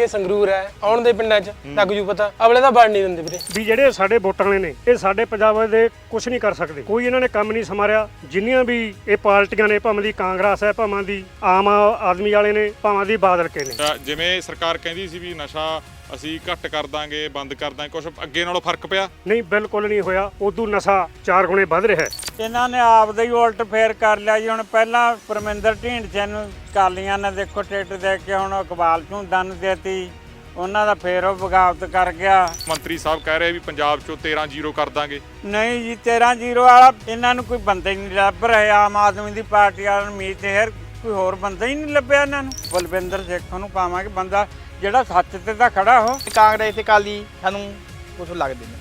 ਇਹ ਸੰਗਰੂਰ ਹੈ ਆਉਣ ਦੇ ਪਿੰਡਾਂ 'ਚ ਲੱਗ ਜੂ ਪਤਾ। ਅਗਲੇ ਤਾਂ ਬਣ ਨਹੀਂ ਦਿੰਦੇ ਵੀਰੇ। ਵੀ ਜਿਹੜੇ ਸਾਡੇ ਵੋਟਰ ਵਾਲੇ ਨੇ ਇਹ ਸਾਡੇ ਪੰਜਾਬ ਦੇ ਕੁਝ ਨਹੀਂ ਕਰ ਸਕਦੇ। ਕੋਈ ਇਹਨਾਂ ਨੇ ਕੰਮ ਨਹੀਂ ਸਮਾਰਿਆ ਜਿੰਨੀਆਂ ਵੀ ਇਹ ਪਾਰਟੀਆਂ ਨੇ ਭਾਵੇਂ ਦੀ ਕਾਂਗਰਸ ਹੈ ਭਾਵੇਂ ਦੀ ਆਮ ਆਦਮੀ ਵਾਲੇ ਨੇ ਭਾਵੇਂ ਦੀ ਬਾਦਲ ਕੇ ਨੇ। ਤਾਂ ਜਿਵੇਂ ਸਰਕਾਰ ਕਹਿੰਦੀ ਸੀ ਵੀ ਨਸ਼ਾ ਅਸੀਂ ਘੱਟ ਕਰ ਦਾਂਗੇ ਬੰਦ ਕਰ ਦਾਂਗੇ ਕੁਝ ਅੱਗੇ ਨਾਲੋਂ ਫ਼ਰਕ ਪਿਆ? ਨਹੀਂ ਬਿਲਕੁਲ ਨਹੀਂ ਹੋਇਆ। ਉਦੋਂ ਨਸ਼ਾ ਚਾਰ ਗੁਣੇ ਵੱਧ ਰਿਹਾ ਹੈ। ਇਹਨਾਂ ਨੇ ਆਪ ਦਾ ਹੀ ਉਲਟ ਫੇਰ ਕਰ ਲਿਆ ਜੀ। ਹੁਣ ਪਹਿਲਾਂ ਪਰਮਿੰਦਰ ਢੀਂਡਸੇ ਨੂੰ ਕਾਲੀਆਂ ਨੇ ਦੇਖੋ ਟਿਕਟ ਦੇ ਕੇ ਹੁਣ ਇਕਬਾਲ ਨੂੰ ਦੰਨ ਦੇਤੀ। ਉਹਨਾਂ ਦਾ ਫੇਰ ਉਹ ਬਗਾਵਤ ਕਰ ਗਿਆ। ਮੰਤਰੀ ਸਾਹਿਬ ਕਹਿ ਰਹੇ ਵੀ ਪੰਜਾਬ ਚੋਂ 13 ਜ਼ੀਰੋ ਕਰ ਦਾਂਗੇ। ਨਹੀਂ ਜੀ 13 ਜ਼ੀਰੋ ਵਾਲਾ ਇਹਨਾਂ ਨੂੰ ਕੋਈ ਬੰਦਾ ਹੀ ਨਹੀਂ ਲੱਭ ਰਿਹਾ। ਆਮ ਆਦਮੀ ਦੀ ਪਾਰਟੀ ਵਾਲਿਆਂ ਨੂੰ ਮੀਤ ਹੈਰ ਕੋਈ ਹੋਰ ਬੰਦਾ ਹੀ ਨਹੀਂ ਲੱਭਿਆ ਇਹਨਾਂ ਨੂੰ। ਬਲਵਿੰਦਰ ਸੇਖੋਂ ਨੂੰ ਪਾਵਾਂਗੇ ਬੰਦਾ। ਜਿਹੜਾ ਸੱਚ ਤੇ ਤਾਂ ਖੜਾ ਹੋ। ਕਾਂਗਰਸ ਤੇ ਕਾਲੀ ਸਾਨੂੰ ਕੁਛ ਲੱਗਦੇ ਨੇ।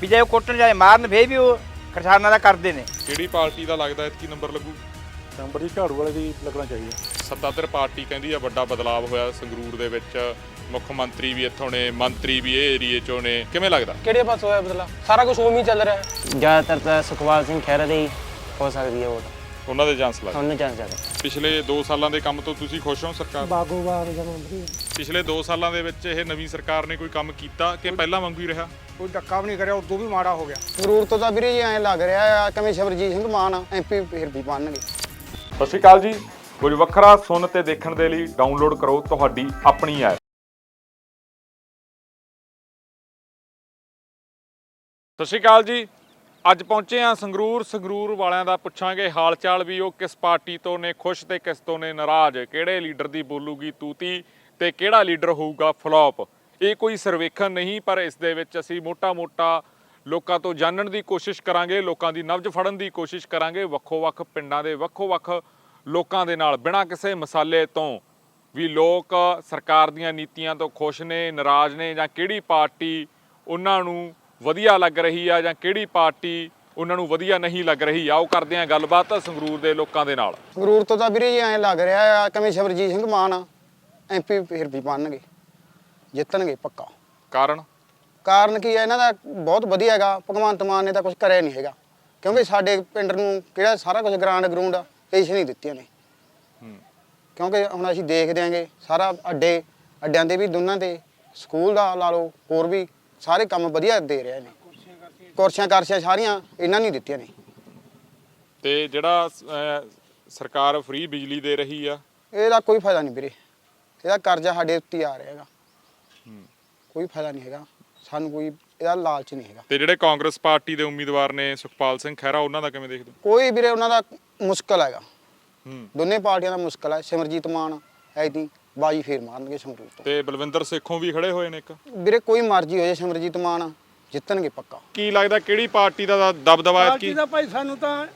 ਵੀ ਜੇ ਉਹ ਕੁੱਟਣ ਜਾਏ ਮਾਰਨ ਫੇਰ ਵੀ ਉਹ ਕਿਸਾਨਾਂ ਦਾ ਕਰਦੇ ਨੇ। ਕਿਹੜੀ ਪਾਰਟੀ ਦਾ ਲੱਗਦਾ ਇਤਕੀ ਨੰਬਰ ਲੱਗੂ? ਨੰਬਰ ਜੀ ਝਾੜੂ ਵਾਲੇ ਦੀ ਲੱਗਣਾ ਚਾਹੀਦਾ। ਸੱਤਾਧਰ ਪਾਰਟੀ ਕਹਿੰਦੀ ਆ ਵੱਡਾ ਬਦਲਾਅ ਹੋਇਆ ਸੰਗਰੂਰ ਦੇ ਵਿੱਚ। ਮੁੱਖ ਮੰਤਰੀ ਵੀ ਇੱਥੋਂ ਨੇ ਮੰਤਰੀ ਵੀ ਇਹ ਏਰੀਏ ਚੋਂ ਨੇ। ਕਿਵੇਂ ਲੱਗਦਾ? ਕਿਹੜੇ ਪਾਸ ਹੋਇਆ ਬਦਲਾ ਸਾਰਾ ਕੁਝ ਉਵੇਂ ਹੀ ਚੱਲ ਰਿਹਾ। ਹੈ ਜ਼ਿਆਦਾਤਰ ਤਾਂ ਸੁਖਵਾਲ ਸਿੰਘ ਖਹਿਰਾ ਦੇ ਹੀ ਹੋ ਸਕਦੀ ਹੈ ਵੋਟ। ਉਹਨਾਂ ਦੇ ਚਾਂਸ ਲੱਗ ਉਹਨੂੰ ਚਾਂਸ ਜ਼ਿਆਦਾ। ਪਿਛਲੇ 2 ਸਾਲਾਂ ਦੇ ਕੰਮ ਤੋਂ ਤੁਸੀਂ ਖੁਸ਼ ਹੋ ਸਰਕਾਰ? ਬਾਗੋ ਬਾਗ ਜਮਾਂਦਰੀ ਪਿਛਲੇ 2 ਸਾਲਾਂ ਦੇ ਵਿੱਚ ਇਹ ਨਵੀਂ ਸਰਕਾਰ ਨੇ ਕੋਈ ਕੰਮ ਕੀਤਾ ਕਿ ਪਹਿਲਾਂ ਵਾਂਗੂ ਹੀ ਰਿਹਾ? ਕੋਈ ਧੱਕਾ ਵੀ ਨਹੀਂ ਕਰਿਆ ਉਦੋਂ ਵੀ ਮਾੜਾ ਹੋ ਗਿਆ। ਸੰਗਰੂਰ ਤੋਂ ਤਾਂ ਵੀਰੇ ਜੀ ਐਂ ਲੱਗ ਰਿਹਾ ਆ ਕਿਵੇਂ ਸ਼ਬਰਜੀਤ ਸਿੰਘ ਮਾਨ ਐਮਪੀ ਫਿਰ ਵੀ ਬਣਨਗੇ। ਸਤਿ ਸ਼੍ਰੀ ਅਕਾਲ ਜੀ। ਕੁਝ ਵੱਖਰਾ ਸੁਣ ਤੇ ਦੇਖਣ ਦੇ ਲਈ ਡਾਊਨਲੋਡ ਕਰੋ ਤੁਹਾਡੀ ਆਪਣੀ ਐਪ ਸਤਿ ਸ਼੍ਰੀ ਅਕਾਲ ਜੀ। ਅੱਜ ਪਹੁੰਚੇ ਆ ਸੰਗਰੂਰ ਸੰਗਰੂਰ ਵਾਲਿਆਂ ਦਾ ਪੁੱਛਾਂਗੇ ਹਾਲ ਚਾਲ ਵੀ ਉਹ ਕਿਸ ਪਾਰਟੀ ਤੋਂ ਨੇ, ਖੁਸ਼ ਤੇ ਕਿਸ ਤੋਂ ਨੇ, ਨਾਰਾਜ਼, ਕਿਹੜੇ ਲੀਡਰ ਦੀ ਬੋਲੂਗੀ ਤੂਤੀ ਤੇ ਕਿਹੜਾ ਲੀਡਰ ਹੋਊਗਾ ਫਲॉप ਇਹ ਕੋਈ ਸਰਵੇਖਣ ਨਹੀਂ, ਪਰ ਇਸ ਦੇ ਵਿੱਚ ਅਸੀਂ ਮੋਟਾ-ਮੋਟਾ ਲੋਕਾਂ ਤੋਂ ਜਾਣਨ ਦੀ ਕੋਸ਼ਿਸ਼ ਕਰਾਂਗੇ, ਲੋਕਾਂ ਦੀ ਨਬਜ਼ ਫੜਨ ਦੀ ਕੋਸ਼ਿਸ਼ ਕਰਾਂਗੇ, ਵੱਖੋ-ਵੱਖ ਪਿੰਡਾਂ ਦੇ, ਵੱਖੋ-ਵੱਖ ਲੋਕਾਂ ਦੇ ਨਾਲ, ਬਿਨਾਂ ਕਿਸੇ ਮਸਾਲੇ ਤੋਂ ਵੀ ਲੋਕ ਸਰਕਾਰ ਦੀਆਂ ਨੀਤੀਆਂ ਤੋਂ ਖੁਸ਼ ਨੇ, ਨਾਰਾਜ਼ ਨੇ ਜਾਂ ਕਿਹੜੀ ਪਾਰਟੀ ਉਹਨਾਂ ਨੂੰ ਵਧੀਆ ਲੱਗ ਰਹੀ ਆ ਜਾਂ ਕਿਹੜੀ ਪਾਰਟੀ ਉਹਨਾਂ ਨੂੰ ਵਧੀਆ ਨਹੀਂ ਲੱਗ ਰਹੀ ਆਓ ਕਰਦੇ ਹਾਂ ਗੱਲਬਾਤ ਸੰਗਰੂਰ ਦੇ ਲੋਕਾਂ ਦੇ ਨਾਲ। ਸੰਗਰੂਰ ਤੋਂ ਤਾਂ ਵੀਰੇ ਜੀ ਐਂ ਲੱਗ ਰਿਹਾ ਆ ਕਿਵੇਂ ਸ਼ਬਰਜੀਤ ਸਿੰਘ ਮਾਨ ਐਮਪੀ ਫਿਰ ਵੀ ਬਣਨਗੇ ਜਿੱਤਣਗੇ ਪੱਕਾ। ਕਾਰਨ? ਕਾਰਨ ਕੀ ਹੈ ਇਹਨਾਂ ਦਾ ਬਹੁਤ ਵਧੀਆ ਹੈਗਾ ਭਗਵੰਤ ਮਾਨ ਨੇ ਤਾਂ ਕੁਝ ਕਰਿਆ ਨਹੀਂ ਹੈਗਾ। ਕਿਉਂਕਿ ਸਾਡੇ ਪਿੰਡ ਨੂੰ ਕਿਹੜਾ ਸਾਰਾ ਕੁਝ ਗਰਾਊਂਡ ਗਰਾਊਂਡ ਇਸ ਨਹੀਂ ਦਿੱਤੀਆਂ ਨੇ। ਕਿਉਂਕਿ ਹੁਣ ਅਸੀਂ ਦੇਖਦੇ ਆਂਗੇ ਸਾਰਾ ਅੱਡੇ ਅੱਡਿਆਂ ਦੇ ਵੀ ਦੋਨਾਂ ਦੇ ਸਕੂਲ ਦਾ ਲਾ ਲਓ ਹੋਰ ਵੀ ਸਾਰੇ ਕੰਮ ਵਧੀਆ ਦੇ ਰਹੇ ਨੇ। ਕੁਰਸੀਆਂ ਕਰਸੀਆਂ ਸਾਰੀਆਂ ਇਹਨਾਂ ਨਹੀਂ ਦਿੱਤੀਆਂ ਨੇ। ਤੇ ਜਿਹੜਾ ਅਹ, ਸਰਕਾਰ ਫ੍ਰੀ ਬਿਜਲੀ ਦੇ ਰਹੀ ਆ? ਇਹਦਾ ਕੋਈ ਫਾਇਦਾ ਨਹੀਂ ਵੀਰੇ। ਇਹਦਾ ਕਰਜ਼ਾ ਸਾਡੇ ਉੱਤੇ ਹੀ ਆ ਰਿਹਾ ਹੈਗਾ। ਕੋਈ ਫਾਇਦਾ ਨਹੀਂ ਹੈਗਾ। ਸਾਨੂੰ ਕੋਈ ਇਹਦਾ ਲਾਲਚ ਨਹੀਂ ਹੈਗਾ। ਤੇ ਜਿਹੜੇ ਕਾਂਗਰਸ ਪਾਰਟੀ ਦੇ ਉਮੀਦਵਾਰ ਨੇ ਸੁਖਪਾਲ ਸਿੰਘ ਖਹਿਰਾ ਉਹਨਾਂ ਦਾ ਕਿਵੇਂ ਦੇਖਦੇ ਹੋ? ਕੋਈ ਵੀਰੇ ਉਹਨਾਂ ਦਾ ਮੁਸ਼ਕਲ ਹੈਗਾ। ਹੂੰ। ਦੋਨੇ ਪਾਰਟੀਆਂ ਦਾ ਮੁਸ਼ਕਲ ਹੈ। ਸਿਮਰਜੀਤ ਮਾਨ ਐਦੀ ਬਾਜੀ ਫੇਰ ਮਾਰਨਗੇ ਸੰਗਰੂਰ ਤੋਂ। ਤੇ ਬਲਵਿੰਦਰ ਸੇਖੋਂ ਵੀ ਖੜੇ ਹੋਏ ਨੇ ਇੱਕ? ਵੀਰੇ ਕੋਈ ਮਰਜ਼ੀ ਹੋ ਜਾਏ ਸਿਮਰਜੀਤ ਮਾਨ ਜਿੱਤਣਗੇ ਪੱਕਾ। ਕੀ ਲੱਗਦਾ ਕਿਹੜੀ ਪਾਰਟੀ ਦਾ ਦਬਦਬਾ ਪਾਰਟੀ ਕੀ ਦਾ ਭਾਈ ਸਾਨੂੰ ਤਾਂ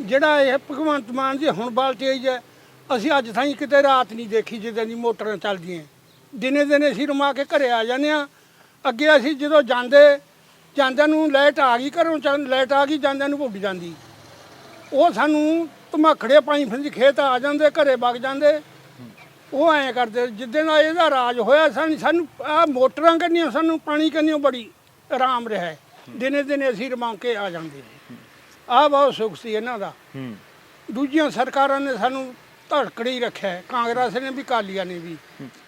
ਜਿਹੜਾ ਇਹ ਭਗਵੰਤ ਮਾਨ ਜੀ ਹੁਣ ਬਾਲਟੀ ਆਈ ਹੈ ਅਸੀਂ ਅੱਜ ਤਾਈਂ ਕਿਤੇ ਰਾਤ ਨਹੀਂ ਦੇਖੀ ਜਿੱਦਾਂ ਦੀ ਮੋਟਰਾਂ ਚੱਲਦੀਆਂ। ਦਿਨੇ ਦਿਨੇ ਅਸੀਂ ਰਮਾ ਕੇ ਘਰੇ ਆ ਜਾਂਦੇ ਆ ਅੱਗੇ ਅਸੀਂ ਜਦੋਂ ਜਾਂਦੇ ਜਾਂਦਿਆਂ ਨੂੰ ਲਾਈਟ ਆ ਗਈ ਘਰੋਂ ਚੱਲ ਲਾਈਟ ਆ ਗਈ ਜਾਂਦਿਆਂ ਨੂੰ ਭੁੱਜ ਜਾਂਦੀ। ਉਹ ਸਾਨੂੰ ਧਮਾਖੜੇ ਪਾਈ ਫਿਰਦੀ ਖੇਤ ਆ ਜਾਂਦੇ ਘਰੇ ਵਗ ਜਾਂਦੇ। ਉਹ ਐਂ ਕਰਦੇ ਜਿੱਦਣ ਦਾ ਇਹਦਾ ਰਾਜ ਹੋਇਆ ਸਾਨੂੰ ਸਾਨੂੰ ਆ ਮੋਟਰਾਂ ਕਰਨੀਆਂ ਸਾਨੂੰ ਪਾਣੀ ਕਰਨੀਆਂ ਬੜੀ ਆਰਾਮ ਰਿਹਾ। ਦਿਨੇ ਦਿਨੇ ਅਸੀਂ ਰਮਾ ਕੇ ਆ ਜਾਂਦੇ ਆ ਬਹੁਤ ਸੁੱਖ ਸੀ ਇਹਨਾਂ ਦਾ। ਹੂੰ। ਦੂਜੀਆਂ ਸਰਕਾਰਾਂ ਨੇ ਸਾਨੂੰ ਧੜਕੜੀ ਰੱਖਿਆ। ਕਾਂਗਰਸ ਨੇ ਵੀ ਕਾਲੀਆਂ ਨੇ ਵੀ।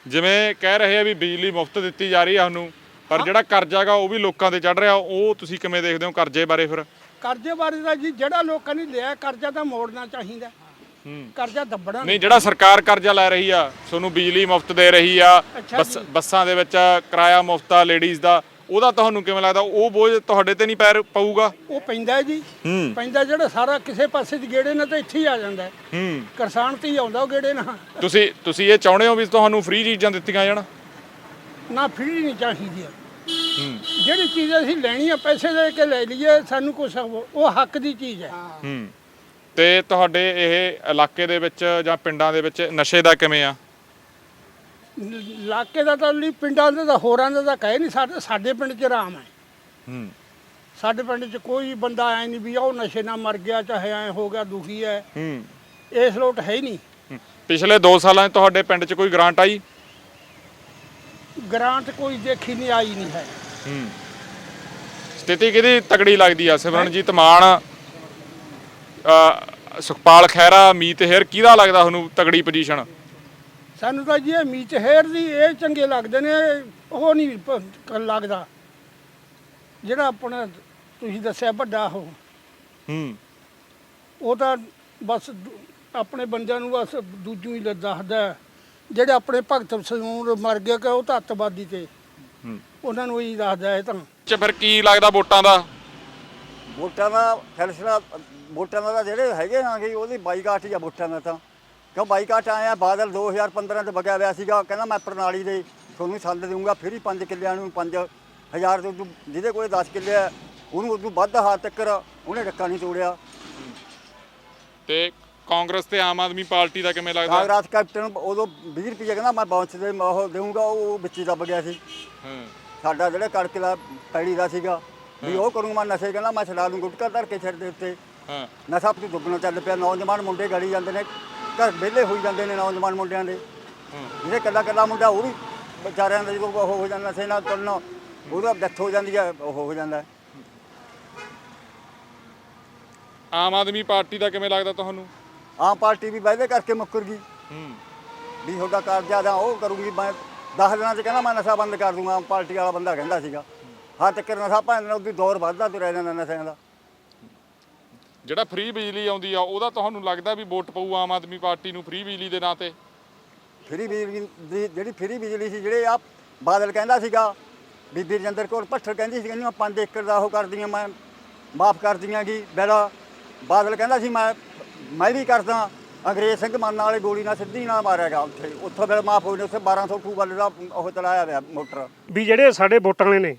ਜਿਵੇਂ ਕਹਿ ਰਹੇ ਆ ਵੀ ਬਿਜਲੀ ਮੁਫਤ ਦਿੱਤੀ ਜਾ ਰਹੀ ਆ ਸਾਨੂੰ ਪਰ ਜਿਹੜਾ ਕਰਜ਼ਾਗਾ ਉਹ ਵੀ ਲੋਕਾਂ ਤੇ ਚੜ ਰਿਹਾ। ਉਹ ਤੁਸੀਂ ਕਿਵੇਂ ਦੇਖਦੇ ਹੋ ਕਰਜ਼ੇ ਬਾਰੇ ਫਿਰ? ਕਰਜ਼ੇ ਬਾਰੇ ਦਾ ਜੀ ਜਿਹੜਾ ਲੋਕਾਂ ਨੇ ਲਿਆ ਕਰਜ਼ਾ ਤਾਂ ਮੋੜਨਾ ਚਾਹੀਦਾ। ਕਰਜ਼ਾ ਦੱਬਣਾ ਨਹੀਂ ਜਿਹੜਾ ਸਰਕਾਰ ਕਰਜ਼ਾ ਲੈ ਰਹੀ ਆ ਤੁਹਾਨੂੰ ਬਿਜਲੀ ਮੁਫਤ ਦੇ ਰਹੀ ਆ ਬੱਸ- ਦੇ ਵਿੱਚ ਕਿਰਾਇਆ ਮੁਫਤ ਆ ਲੇਡੀਜ਼ ਦਾ ਉਹਦਾ ਤੁਹਾਨੂੰ ਕਿਵੇਂ ਲੱਗਦਾ? ਉਹ ਬੋਝ ਤੁਹਾਡੇ ਤੇ ਨਹੀਂ ਪੈਰ ਪਊਗਾ? ਉਹ ਪੈਂਦਾ ਹੈ ਜੀ। ਹੂੰ। ਪੈਂਦਾ ਜਿਹੜਾ ਸਾਰਾ ਕਿਸੇ ਪਾਸੇ ਦੀ ਗੇੜੇ ਨਾਲ ਤਾਂ ਇੱਥੇ ਹੀ ਆ ਜਾਂਦਾ। ਹੈ। ਹੂੰ ਕਿਸਾਨ ਤੇ ਹੀ ਆਉਂਦਾ ਉਹ ਗੇੜੇ ਨਾਲ। ਤੁਸੀਂ ਤੁਸੀਂ ਇਹ ਚਾਹੁੰਦੇ ਹੋ ਵੀ ਤੁਹਾਨੂੰ ਫ੍ਰੀ ਚੀਜ਼ਾਂ ਦਿੱਤੀਆਂ ਜਾਣ? ਨਾ ਫਰੀ ਨਹੀਂ ਚਾਹੀਦੀ ਹੈ। ਜਿਹੜੀ ਚੀਜ਼ ਅਸੀਂ ਲੈਣੀ ਆ ਪੈਸੇ ਦੇ ਕੇ ਲੈ ਲਈਏ ਸਾਨੂੰ ਕੁਛ ਉਹ ਹੱਕ ਦੀ ਚੀਜ਼ ਹੈ। ਹੂੰ। ਤੇ ਤੁਹਾਡੇ ਇਹ ਇਲਾਕੇ ਦੇ ਵਿੱਚ ਜਾਂ ਪਿੰਡਾਂ ਦੇ ਵਿੱਚ ਨਸ਼ੇ ਦਾ ਕਿਵੇਂ ਆ? ਇਲਾਕੇ ਦਾ ਤਾਂ ਲਈ ਪਿੰਡਾਂ ਦੇ ਤਾਂ ਹੋਰਾਂ ਦਾ ਤਾਂ ਕਹੇ ਨਹੀਂ ਸਾਡੇ ਸਾਡੇ ਪਿੰਡ 'ਚ ਆਰਾਮ ਹੈ। ਹੂੰ। ਸਾਡੇ ਪਿੰਡ 'ਚ ਕੋਈ ਬੰਦਾ ਐ ਨਹੀਂ ਵੀ ਉਹ ਨਸ਼ੇ ਨਾਲ ਮਰ ਗਿਆ ਚਾਹੇ ਐ ਹੋ ਗਿਆ ਦੁਖੀ ਹੈ। ਹੂੰ। ਇਸ ਲੋਟ ਹੈ ਹੀ ਨਹੀਂ। ਪਿਛਲੇ 2 ਸਾਲਾਂ 'ਚ ਤੁਹਾਡੇ ਪਿੰਡ 'ਚ ਕੋਈ ਗ੍ਰਾਂਟ ਆਈ? ਗ੍ਰਾਂਟ ਕੋਈ ਦੇਖੀ ਨਹੀਂ ਆਈ ਨਹੀਂ ਹੈ। ਹੂੰ। ਸਥਿਤੀ ਕਿਹਦੀ ਤਗੜੀ ਲੱਗਦੀ ਆ? ਸਿਮਰਨਜੀਤ ਮਾਨ ਸੁਖਪਾਲ ਖਹਿਰਾ ਮੀਤ ਹੇਰ ਕਿਹਦਾ ਲੱਗਦਾ ਤੁਹਾਨੂੰ ਤਗੜੀ ਪੋਜੀਸ਼ਨ ਸਾਨੂੰ ਤਾਂ ਜੀ ਇਹ ਮੀਤ ਹੇਰ ਦੀ ਇਹ ਚੰਗੇ ਲੱਗਦੇ ਨੇ ਉਹ ਨਹੀਂ ਪ- ਲੱਗਦਾ। ਜਿਹੜਾ ਆਪਣਾ ਤੁਸੀਂ ਦੱਸਿਆ ਵੱਡਾ ਉਹ। ਹੂੰ। ਉਹ ਤਾਂ ਬਸ ਦੂ- ਆਪਣੇ ਬੰਦਿਆਂ ਨੂੰ ਬਸ ਦੂਜੂ ਹੀ ਲ- ਦੱਸਦਾ ਹੈ। ਜਿਹੜੇ ਆਪਣੇ ਭਗਤ ਸਿੰਘ ਮਰ ਗਏ ਕਿ ਉਹ ਤਾਂ ਅੱਤਵਾਦੀ ਤੇ। ਹੂੰ। ਉਹਨਾਂ ਨੂੰ ਹੀ ਦੱਸਦਾ ਇਹ ਤਾਂ। ਚ ਫਿਰ ਕੀ ਲੱਗਦਾ ਵੋਟਾਂ ਦਾ? ਵੋਟਾਂ ਦਾ ਫੈਸਲਾ ਵੋਟਾਂ ਦਾ ਤਾਂ ਜਿਹੜੇ ਹੈਗੇ ਨਾ ਕਿ ਉਹਦੀ ਬਾਈਕਾਟ ਹੀ ਆ ਵੋਟਾਂ ਦਾ ਤਾਂ। ਕਿਉਂ ਬਾਈਕਾਟ ਆਇਆ ਬਾਦਲ 2015 ਚ ਵਗਿਆ ਹੋਇਆ ਸੀਗਾ। ਕਹਿੰਦਾ ਮੈਂ ਪ੍ਰਣਾਲੀ ਦੇ ਤੁਹਾਨੂੰ ਸੰਦ ਦੇਊਂਗਾ ਫਿਰ ਹੀ 5 ਕਿੱਲਿਆਂ ਨੂੰ 5000 ਤੋਂ ਜਿਹਦੇ ਕੋਲੇ 10 ਕਿੱਲੇ ਆ ਉਹਨੂੰ ਉਦੋਂ ਵੱਧ ਹਾਥ ਤੱਕਰ ਉਹਨੇ ਡੱਕਾ ਨਹੀਂ ਤੋੜਿਆ। ਤੇ ਕਾਂਗਰਸ ਤੇ ਆਮ ਆਦਮੀ ਪਾਰਟੀ ਦਾ ਕਿਵੇਂ ਲੱਗਦਾ? ਕਾਂਗਰਸ ਕੈਪਟਨ ਉਦੋਂ 20 ਰੁਪਏ ਕਹਿੰਦਾ ਮੈਂ ਬਾਉਂਸ ਦੇ ਉਹ ਦੇਊਂਗਾ ਉਹ ਵਿੱਚ ਹੀ ਦੱਬ ਗਿਆ ਸੀ। ਹਾਂ। ਸਾਡਾ ਜਿਹੜਾ ਕੜਕ ਦਾ ਪੈੜੀ ਦਾ ਸੀਗਾ ਵੀ ਉਹ ਕਰੂੰਗਾ ਮੈਂ ਨਸ਼ੇ ਕਹਿੰਦਾ ਮੈਂ ਛਡਾ ਲੂੰ ਗੁਟਕਾ ਧਰ ਕੇ ਛੱਡ ਦੇ ਉੱਤੇ। ਨਸ਼ਾ ਪੀ ਦੁੱਗਣਾ ਚੱਲ ਪਿਆ ਨੌਜਵਾਨ ਮੁੰਡੇ ਗੜੀ ਜਾਂਦੇ ਨੇ ਘਰ ਵਿਹਲੇ ਹੋਈ ਜਾਂਦੇ ਨੇ ਨੌਜਵਾਨ ਮੁੰਡਿਆਂ ਦੇ। ਜਿਹੜੇ ਕੱਲਾ ਕੱਲਾ ਮੁੰਡਾ ਉਹ ਵੀ ਵਿਚਾਰਿਆਂ ਦਾ ਜਦੋਂ ਉਹ ਹੋ ਜਾਂਦਾ ਨਸ਼ੇ ਨਾਲ ਉਹਦਾ ਡੈਥ ਹੋ ਜਾਂਦੀ ਹੈ ਉਹ ਹੋ ਜਾਂਦਾ। ਆਮ ਆਦਮੀ ਪਾਰਟੀ ਦਾ ਕਿਵੇਂ ਲੱਗਦਾ ਤੁਹਾਨੂੰ? ਆਮ ਪਾਰਟੀ ਵੀ ਵਾਅਦੇ ਕਰਕੇ ਮੁੱਕਰ ਗਈ। ਹੂੰ। ਵੀ ਤੁਹਾਡਾ ਕਾਰਜਾ ਦਾ ਉਹ ਕਰੂੰਗੀ ਮੈਂ 10 ਦਿਨਾਂ ਚ ਕਹਿੰਦਾ ਮੈਂ ਨਸ਼ਾ ਬੰਦ ਕਰ ਦੂੰਗਾ ਆਮ ਪਾਰਟੀ ਵਾਲਾ ਬੰਦਾ ਕਹਿੰਦਾ ਸੀਗਾ। ਹਾਂ ਤੱਕ ਨਸ਼ਾ ਭਾਵੇਂ ਉਹਦੀ ਦੌਰ ਵੱਧਦਾ ਤੁਰਿਆ ਜਾਂਦਾ ਨਸ਼ਿਆਂ ਦਾ। ਜਿਹੜਾ ਫ੍ਰੀ ਬਿਜਲੀ ਆਉਂਦੀ ਆ ਉਹਦਾ ਤੁਹਾਨੂੰ ਲੱਗਦਾ ਵੀ ਵੋਟ ਪਊ ਆਮ ਆਦਮੀ ਪਾਰਟੀ ਨੂੰ ਫ੍ਰੀ ਬਿਜਲੀ ਦੇ ਨਾਂ ਤੇ? ਫਰੀ ਬਿਜਲੀ ਦੀ ਜਿਹੜੀ ਫਰੀ ਬਿਜਲੀ ਸੀ ਜਿਹੜੇ ਆ ਬਾਦਲ ਕਹਿੰਦਾ ਸੀਗਾ ਬੀਬੀ ਰਜਿੰਦਰ ਕੌਰ ਭੱਠਰ ਕਹਿੰਦੀ ਸੀ ਕਹਿੰਦੀ ਮੈਂ 5 ਏਕੜ ਦਾ ਉਹ ਕਰਦੀਆਂ ਮੈਂ ਮਾਫ ਕਰ ਦਿਆਂਗੀ ਬਿਲ ਬਾਦਲ ਕਹਿੰਦਾ ਸੀ ਮੈਂ ਮੈਂ ਵੀ ਕਰਦਾ ਅੰਗਰੇਜ਼ ਸਿੰਘ ਮਾਨ ਵਾਲੇ ਗੋਲੀ ਨਾਲ ਸਿੱਧੀ ਨਾਲ ਮਾਰਿਆ ਗਿਆ ਉੱਥੇ ਉੱਥੋਂ ਬਿਲ ਮਾਫ ਹੋਏ ਨੇ ਉੱਥੇ 1200 ਟੂ ਵਾਲੇ ਦਾ ਉਹ ਚਲਾਇਆ ਹੋਇਆ ਮੋਟਰ। ਵੀ ਜਿਹੜੇ ਸਾਡੇ ਵੋਟਾਂ ਵਾਲੇ ਨੇ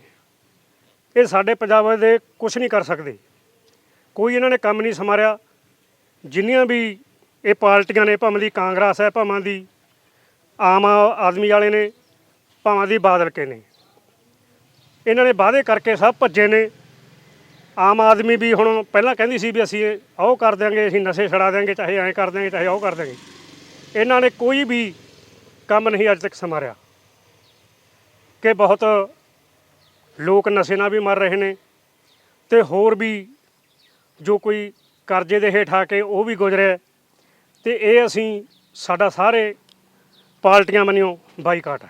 ਇਹ ਸਾਡੇ ਪੰਜਾਬ ਦੇ ਕੁਝ ਨਹੀਂ ਕਰ ਸਕਦੇ। ਕੋਈ ਇਹਨਾਂ ਨੇ ਕੰਮ ਨਹੀਂ ਸਮਾਰਿਆ। ਜਿੰਨੀਆਂ ਵੀ ਇਹ ਪਾਰਟੀਆਂ ਨੇ, ਭਾਵੇਂ ਦੀ ਕਾਂਗਰਸ ਹੈ, ਭਾਵੇਂ ਦੀ ਆਮ ਆਦਮੀ ਵਾਲੇ ਨੇ, ਭਾਵੇਂ ਦੀ ਬਾਦਲ ਕੇ ਨੇ। ਇਹਨਾਂ ਨੇ ਵਾਅਦੇ ਕਰਕੇ ਸਭ ਭੱਜੇ ਨੇ। ਆਮ ਆਦਮੀ ਵੀ ਹੁਣ ਪਹਿਲਾਂ ਕਹਿੰਦੀ ਸੀ ਵੀ ਅਸੀਂ ਉਹ ਕਰ ਦਿਆਂਗੇ, ਅਸੀਂ ਨਸ਼ੇ ਛਡਾ ਦਿਆਂਗੇ, ਚਾਹੇ ਐਂ ਕਰ ਦਿਆਂਗੇ, ਚਾਹੇ ਉਹ ਕਰ ਦਿਆਂਗੇ। ਇਹਨਾਂ ਨੇ ਕੋਈ ਵੀ ਕੰਮ ਨਹੀਂ ਅੱਜ ਤੱਕ ਸਮਾਰਿਆ। ਕਿ ਬਹੁਤ ਲੋਕ ਨਸ਼ੇ ਨਾਲ ਵੀ ਮਰ ਰਹੇ ਨੇ ਤੇ ਹੋਰ ਵੀ ਜੋ ਕੋਈ ਕਰਜ਼ੇ ਦੇ ਹੇਠ ਆ ਕੇ ਉਹ ਵੀ ਗੁਜ਼ਰਿਆ ਤੇ ਇਹ ਅਸੀਂ ਸਾਡਾ ਸਾਰੇ ਪਾਰਟੀਆਂ ਮੰਨਿਓ ਬਾਈਕਾਟ ਹੈ।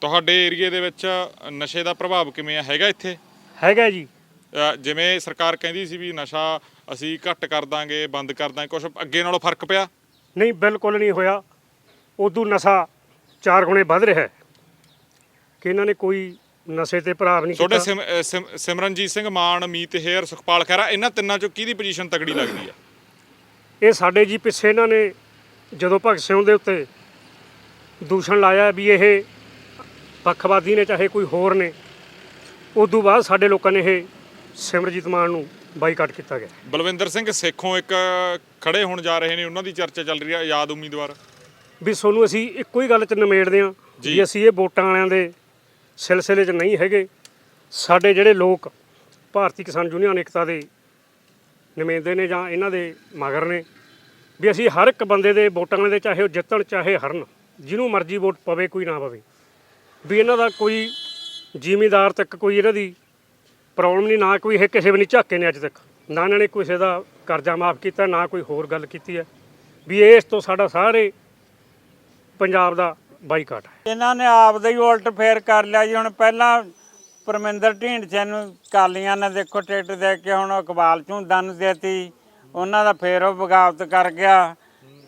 ਤੁਹਾਡੇ ਏਰੀਏ ਦੇ ਵਿੱਚ ਨਸ਼ੇ ਦਾ ਪ੍ਰਭਾਵ ਕਿਵੇਂ ਆ? ਹੈਗਾ ਇੱਥੇ? ਹੈਗਾ ਜੀ। ਅ, ਜਿਵੇਂ ਸਰਕਾਰ ਕਹਿੰਦੀ ਸੀ ਵੀ ਨਸ਼ਾ ਅਸੀਂ ਘੱਟ ਕਰ ਦਾਂਗੇ ਬੰਦ ਕਰ ਦਾਂਗੇ ਕੁਝ ਅੱਗੇ ਨਾਲੋਂ ਫ਼ਰਕ ਪਿਆ? ਨਹੀਂ ਬਿਲਕੁਲ ਨਹੀਂ ਹੋਇਆ। ਉਦੋਂ ਨਸ਼ਾ ਚਾਰ ਗੁਣੇ ਵੱਧ ਰਿਹਾ ਹੈ। ਕਿ ਇਹਨਾਂ ਨੇ ਕੋਈ ਨਸ਼ੇ ਤੇ ਪ੍ਰਭਾਵ ਨਹੀਂ ਤੁਹਾਡੇ ਕੀਤਾ। ਸਿਮ- ਅ, ਸਿਮ- ਸਿਮਰਨਜੀਤ ਸਿੰਘ ਮਾਨ ਮੀਤ ਹੇਅਰ ਸੁਖਪਾਲ ਖਹਿਰਾ ਇਹਨਾਂ ਤਿੰਨਾਂ ਚੋਂ ਕਿਹਦੀ ਪੋਜੀਸ਼ਨ ਤਕੜੀ ਲੱਗਦੀ ਆ? ਇਹ ਸਾਡੇ ਜੀ ਪਿੱਛੇ ਇਹਨਾਂ ਨੇ ਜਦੋਂ ਭਗਤ ਸਿੰਘ ਦੇ ਉੱਤੇ ਦੂਸ਼ਣ ਲਾਇਆ ਵੀ ਇਹ ਪੱਖਵਾਦੀ ਨੇ ਚਾਹੇ ਕੋਈ ਹੋਰ ਨੇ ਉਦੋਂ ਬਾਅਦ ਸਾਡੇ ਲੋਕਾਂ ਨੇ ਇਹ ਸਿਮਰਜੀਤ ਮਾਨ ਨੂੰ ਬਾਈਕਾਟ ਕੀਤਾ ਗਿਆ। ਬਲਵਿੰਦਰ ਸਿੰਘ ਸੇਖੋਂ ਇੱਕ ਖੜੇ ਹੋਣ ਜਾ ਰਹੇ ਨੇ ਉਹਨਾਂ ਦੀ ਚਰਚਾ ਚੱਲ ਰਹੀ ਆ ਆਜ਼ਾਦ ਉਮੀਦਵਾਰ। ਵੀ ਤੁਹਾਨੂੰ ਅਸੀਂ ਇੱਕੋ ਹੀ ਗੱਲ 'ਚ ਨਿਮੇੜਦੇ ਹਾਂ ਜੀ। ਵੀ ਅਸੀਂ ਇਹ ਵੋਟਾਂ ਵਾਲਿਆਂ ਦੇ ਸਿਲਸਿਲੇ 'ਚ ਨਹੀਂ ਹੈਗੇ। ਸਾਡੇ ਜਿਹੜੇ ਲੋਕ ਭਾਰਤੀ ਕਿਸਾਨ ਯੂਨੀਅਨ ਏਕਤਾ ਦੇ ਨੁਮਾਇੰਦੇ ਨੇ ਜਾਂ ਇਹਨਾਂ ਦੇ ਮਗਰ ਨੇ, ਵੀ ਅਸੀਂ ਹਰ ਇੱਕ ਬੰਦੇ ਦੇ ਵੋਟਾਂ ਦੇ ਚਾਹੇ ਉਹ ਜਿੱਤਣ ਚਾਹੇ ਹਰਨ, ਜਿਹਨੂੰ ਮਰਜ਼ੀ ਵੋਟ ਪਵੇ, ਕੋਈ ਨਾ ਪਵੇ। ਵੀ ਇਹਨਾਂ ਦਾ ਕੋਈ ਜ਼ਿਮੀਦਾਰ ਤੱਕ ਕੋਈ ਇਹਨਾਂ ਦੀ ਪ੍ਰੋਬਲਮ ਨਹੀਂ, ਨਾ ਕੋਈ ਇਹ ਕਿਸੇ ਵੀ ਨਹੀਂ ਝਾਕੇ ਨੇ ਅੱਜ ਤੱਕ। ਨਾ ਇਹਨਾਂ ਨੇ ਕਿਸੇ ਦਾ ਕਰਜ਼ਾ ਮਾਫ ਕੀਤਾ, ਨਾ ਕੋਈ ਹੋਰ ਗੱਲ ਕੀਤੀ ਹੈ। ਵੀ ਇਸ ਤੋਂ ਸਾਡਾ ਸਾਰੇ ਪੰਜਾਬ ਦਾ ਬਾਈਕਾਟ ਹੈ। ਇਹਨਾਂ ਨੇ ਆਪਦਾ ਹੀ ਉਲਟ ਫੇਰ ਕਰ ਲਿਆ ਜੀ। ਹੁਣ ਪਹਿਲਾਂ ਪਰਮਿੰਦਰ ਢੀਂਡਸੇ ਨੂੰ ਕਾਲੀਆਂ ਨੇ ਦੇਖੋ ਟਿਕਟ ਦੇ ਕੇ ਹੁਣ ਇਕਬਾਲ ਝੁੰਦਾ ਨੂੰ ਦੇਤੀ। ਉਹਨਾਂ ਦਾ ਫੇਰ ਉਹ ਬਗਾਵਤ ਕਰ ਗਿਆ।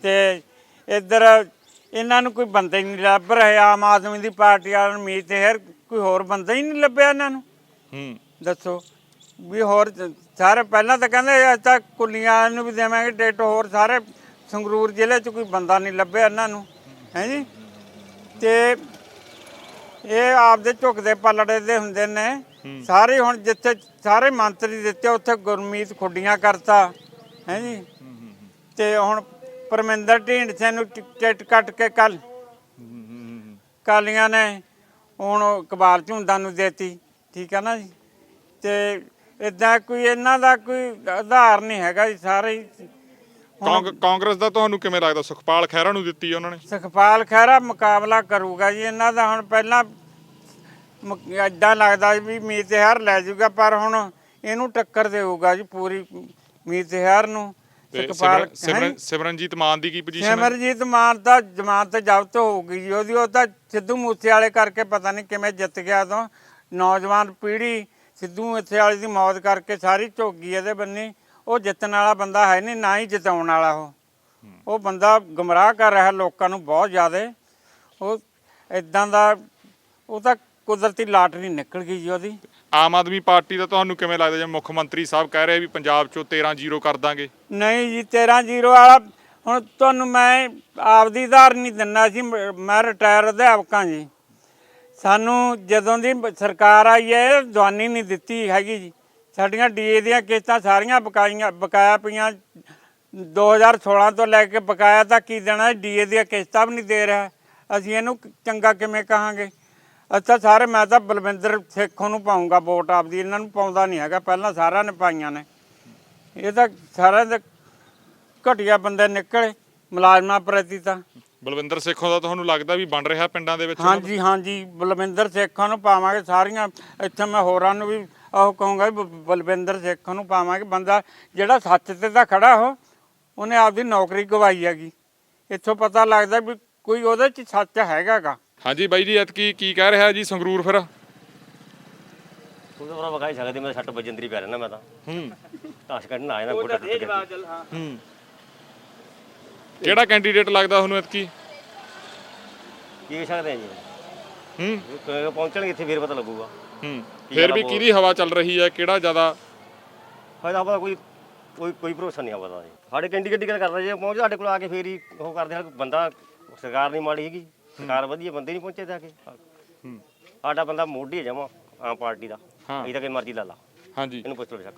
ਤੇ ਇੱਧਰ ਇਹਨਾਂ ਨੂੰ ਕੋਈ ਬੰਦਾ ਹੀ ਨਹੀਂ ਲੱਭ ਰਿਹਾ। ਆਮ ਆਦਮੀ ਦੀ ਪਾਰਟੀ ਵਾਲਿਆਂ ਨੂੰ ਮੀਤ ਹੇਰ ਕੋਈ ਹੋਰ ਬੰਦਾ ਹੀ ਨਹੀਂ ਲੱਭਿਆ ਇਹਨਾਂ ਨੂੰ। ਹੂੰ। ਦੱਸੋ ਵੀ ਹੋਰ ਸਾਰੇ ਪਹਿਲਾਂ ਤਾਂ ਕਹਿੰਦੇ ਅੱਜ ਤੱਕ ਕੁੱਲੀਆਂ ਨੂੰ ਵੀ ਦੇਵਾਂਗੇ। ਟਿਕਟ ਹੋਰ ਸਾਰੇ ਸੰਗਰੂਰ ਜ਼ਿਲ੍ਹੇ 'ਚ ਕੋਈ ਬੰਦਾ ਨਹੀਂ ਲੱਭਿਆ ਇਹਨਾਂ ਨੂੰ। ਹੈ ਜੀ? ਤੇ ਇਹ ਆਪਦੇ ਝੁਕਦੇ ਪਲੜੇ ਦੇ ਹੁੰਦੇ ਨੇ। ਸਾਰੇ ਹੁਣ ਜਿੱਥੇ ਸਾਰੇ ਮੰਤਰੀ ਦਿੱਤੇ ਉੱਥੇ ਗੁਰਮੀਤ ਖੁੱਡੀਆਂ ਕਰਤਾ। ਹੈ ਜੀ? ਤੇ ਹੁਣ ਪਰਮਿੰਦਰ ਢੀਂਡਸੇ ਨੂੰ ਟਿਕਟ ਕੱਟ ਕੇ ਕੱਲ ਕਾਲੀਆਂ ਨੇ ਹੁਣ ਉਹ ਇਕਬਾਲ ਝੁੰਦਾ ਨੂੰ ਦੇਤੀ। ਠੀਕ ਹੈ ਨਾ ਜੀ? ਤੇ ਇਦਾਂ ਕੋਈ ਇਹਨਾਂ ਦਾ ਕੋਈ ਆਧਾਰ ਨਹੀਂ ਹੈਗਾ ਜੀ। ਸਾਰੇ ਕਾਂਗ- ਕਾਂਗਰਸ ਦਾ ਤੁਹਾਨੂੰ ਕਿਵੇਂ ਲੱਗਦਾ? ਸੁਖਪਾਲ ਖਹਿਰਾ ਨੂੰ ਦਿੱਤੀ ਉਹਨਾਂ ਨੇ? ਸੁਖਪਾਲ ਖਹਿਰਾ ਮੁਕਾਬਲਾ ਕਰੂਗਾ ਜੀ। ਇਹਨਾਂ ਦਾ ਹੁਣ ਪਹਿਲਾਂ ਇਦਾਂ ਲੱਗਦਾ ਵੀ ਮੀਤ ਹਰ ਲੈ ਜਾਊਗਾ ਪਰ ਹੁਣ ਇਹਨੂੰ ਟੱਕਰ ਦੇਊਗਾ ਜੀ ਪੂਰੀ ਮੀਤ ਹਰ ਨੂੰ। ਤੇ ਸੁਖਪਾਲ ਸਿਮਰਨ- ਸਿਮਰਨ ਹੈਂ? ਸਿਮਰਨਜੀਤ ਮਾਨ ਦੀ ਕੀ ਪੋਜੀਸ਼ਨ ਹੈ ਸਿਮਰਜੀਤ ਮਾਨ ਤਾਂ ਜ਼ਮਾਨਤ ਜ਼ਬਤ ਹੋਊਗੀ ਜੀ। ਉਹਦੀ ਉਹ ਤਾਂ ਸਿੱਧੂ ਮੂਸੇ ਵਾਲੇ ਕਰਕੇ ਪਤਾ ਨਹੀਂ ਕਿਵੇਂ ਜਿੱਤ ਗਿਆ ਤੋਂ ਨੌਜਵਾਨ ਪੀੜ੍ਹੀ ਸਿੱਧੂ ਮੂਸੇ ਵਾਲੇ ਦੀ ਮੌਤ ਕਰਕੇ ਸਾਰੀ ਝੋਗੀ ਇਹਦੇ ਬੰਨੀ। ਉਹ ਜਿੱਤਣ ਵਾਲਾ ਬੰਦਾ ਹੈ ਨਹੀਂ ਨਾ ਹੀ ਜਿਤਾਉਣ ਵਾਲਾ ਉਹ। ਉਹ ਬੰਦਾ ਗਮਰਾਹ ਕਰ ਰਿਹਾ ਲੋਕਾਂ ਨੂੰ ਬਹੁਤ ਜ਼ਿਆਦਾ। ਉਹ ਇਦਾਂ ਦਾ ਉਹ ਤਾਂ ਕੁਦਰਤੀ ਲਾਟਰੀ ਨਿਕਲ ਗਈ ਜੀ ਉਹਦੀ। ਆਮ ਆਦਮੀ ਪਾਰਟੀ ਦਾ ਤੁਹਾਨੂੰ ਕਿਵੇਂ ਲੱਗਦਾ ਜਿਵੇਂ ਮੁੱਖ ਮੰਤਰੀ ਸਾਹਿਬ ਕਹਿ ਰਹੇ ਵੀ ਪੰਜਾਬ ਚੋਂ 13 ਜ਼ੀਰੋ ਕਰ ਦਾਂਗੇ? ਨਹੀਂ ਜੀ 13 ਜ਼ੀਰੋ ਵਾਲਾ ਹੁਣ ਤੁਹਾਨੂੰ ਮੈਂ ਆਪਦੀ ਆਧਾਰ ਨਹੀਂ ਦਿੰਦਾ ਸੀ ਮ- ਰਿਟਾਇਰ ਅਧਿਆਪਕਾਂ ਜੀ। ਸਾਨੂੰ ਜਦੋਂ ਦੀ ਸਰਕਾਰ ਆਈ ਹੈ ਦਵਾਨੀ ਨਹੀਂ ਦਿੱਤੀ ਹੈਗੀ ਜੀ। ਸਾਡੀਆਂ ਡੀਏ ਦੀਆਂ ਕਿਸ਼ਤਾਂ ਸਾਰੀਆਂ ਬਕਾਈਆਂ ਬਕਾਇਆ ਪਈਆਂ। 2016 ਤੋਂ ਲੈ ਕੇ ਬਕਾਇਆ ਤਾਂ ਕੀ ਦੇਣਾ ਡੀਏ ਦੀਆਂ ਕਿਸ਼ਤਾਂ ਵੀ ਨਹੀਂ ਦੇ ਰਿਹਾ। ਅਸੀਂ ਇਹਨੂੰ ਚੰਗਾ ਕਿਵੇਂ ਕਹਾਂਗੇ? ਅੱਛਾ ਸਾਰੇ ਮੈਂ ਤਾਂ ਬਲਵਿੰਦਰ ਸੇਖੋਂ ਨੂੰ ਪਾਉਂਗਾ ਵੋਟ ਆਪਦੀ ਇਹਨਾਂ ਨੂੰ ਪਾਉਂਦਾ ਨਹੀਂ ਹੈਗਾ। ਪਹਿਲਾਂ ਸਾਰਿਆਂ ਨੇ ਪਾਈਆਂ ਨੇ। ਇਹ ਤਾਂ ਸਾਰਿਆਂ ਦੇ ਘਟੀਆ ਬੰਦੇ ਨਿਕਲੇ ਮੁਲਾਜ਼ਮਾਂ ਪ੍ਰਤੀ ਤਾਂ। ਬਲਵਿੰਦਰ ਸੇਖੋਂ ਦਾ ਤੁਹਾਨੂੰ ਲੱਗਦਾ ਵੀ ਬਣ ਰਿਹਾ ਪਿੰਡਾਂ ਦੇ ਵਿੱਚ? ਹਾਂਜੀ ਹਾਂਜੀ। ਬਲਵਿੰਦਰ ਸੇਖਾਂ ਨੂੰ ਪਾਵਾਂਗੇ ਸਾਰੀਆਂ। ਇੱਥੇ ਮੈਂ ਹੋਰਾਂ ਨੂੰ ਵੀ ਉਹ ਕਹੂੰਗਾ ਵੀ ਬਲਵਿੰਦਰ ਸੇਖਾਂ ਨੂੰ ਪਾਵਾਂਗੇ। ਬੰਦਾ ਜਿਹੜਾ ਸੱਚ ਤੇ ਤਾਂ ਖੜਾ ਹੋ ਉਹਨੇ ਆਪਦੀ ਨੌਕਰੀ ਗਵਾਈ ਹੈਗੀ। ਇੱਥੋਂ ਪਤਾ ਲੱਗਦਾ ਵੀ ਕੋਈ ਉਹਦੇ ਚ ਸੱਚ ਹੈਗਾਗਾ। ਹਾਂਜੀ ਬਾਈ ਜੀ ਐਤਕੀ ਕੀ ਕਹਿ ਰਿਹਾ ਜੀ ਸੰਗਰੂਰ ਫਿਰ? ਤੂੰ ਤਾਂ ਵਗਾਈ ਸਕਦੀ ਮੈਂ ਸੱਟ ਵਜੰਦਰੀ ਪੈ ਰਹਿਣਾ ਮੈਂ ਤਾਂ। ਹੂੰ। ਤਾਸ਼ ਕੱਢਣ ਆਇਆ ਨਾ ਗੋਟਾ ਟੁੱਟ ਗਿਆ। ਹੂੰ। ਕਿਹੜਾ ਕੈਂਡੀਡੇਟ ਲੱਗਦਾ ਤੁਹਾਨੂੰ ਐਤਕੀ? ਕੀ ਕਹਿ ਸਕਦੇ ਆ ਜੀ? ਹੂੰ। ਪਹੁੰਚਣਗੇ ਇੱਥੇ ਫੇਰ ਪਤਾ ਲੱਗੂਗਾ। ਹੂੰ। ਫਿਰ ਵੀ ਕਿਹਦੀ ਹਵਾ ਚੱਲ ਰਹੀ ਹੈ? ਕਿਹੜਾ ਜ਼ਿਆਦਾ? ਫਾਇਦਾ ਪਤਾ ਕੋਈ ਕੋਈ ਕੋਈ ਭਰੋਸਾ ਨਹੀਂ ਆਉਂਦਾ ਜੀ ਸਾਡੇ ਕੈਂਡੀਡੇਟ ਗੱਲ ਕਰ ਰਹੇ ਜੇ ਪਹੁੰਚ ਸਾਡੇ ਕੋਲ ਆ ਕੇ ਫੇਰ ਹੀ ਉਹ ਕਰਦੇ ਹਾਂ ਬੰਦਾ ਸਰਕਾਰ ਨਹੀਂ ਮਾੜੀ ਹੈਗੀ। ਸਰਕਾਰ ਵਧੀਆ ਬੰਦੇ ਨਹੀਂ ਪਹੁੰਚੇ ਜਾ ਕੇ। ਸਾਡਾ ਬੰਦਾ ਮੋਢੀ ਜਮਾ ਆਮ ਪਾਰਟੀ ਦਾ। ਇਹ ਤਾਂ ਕਿ ਮਰਜ਼ੀ ਲਾ ਲਾ। ਹਾਂਜੀ। ਇਹਨੂੰ ਪੁੱਛ ਲਓ ਬੇਸ਼ੱਕ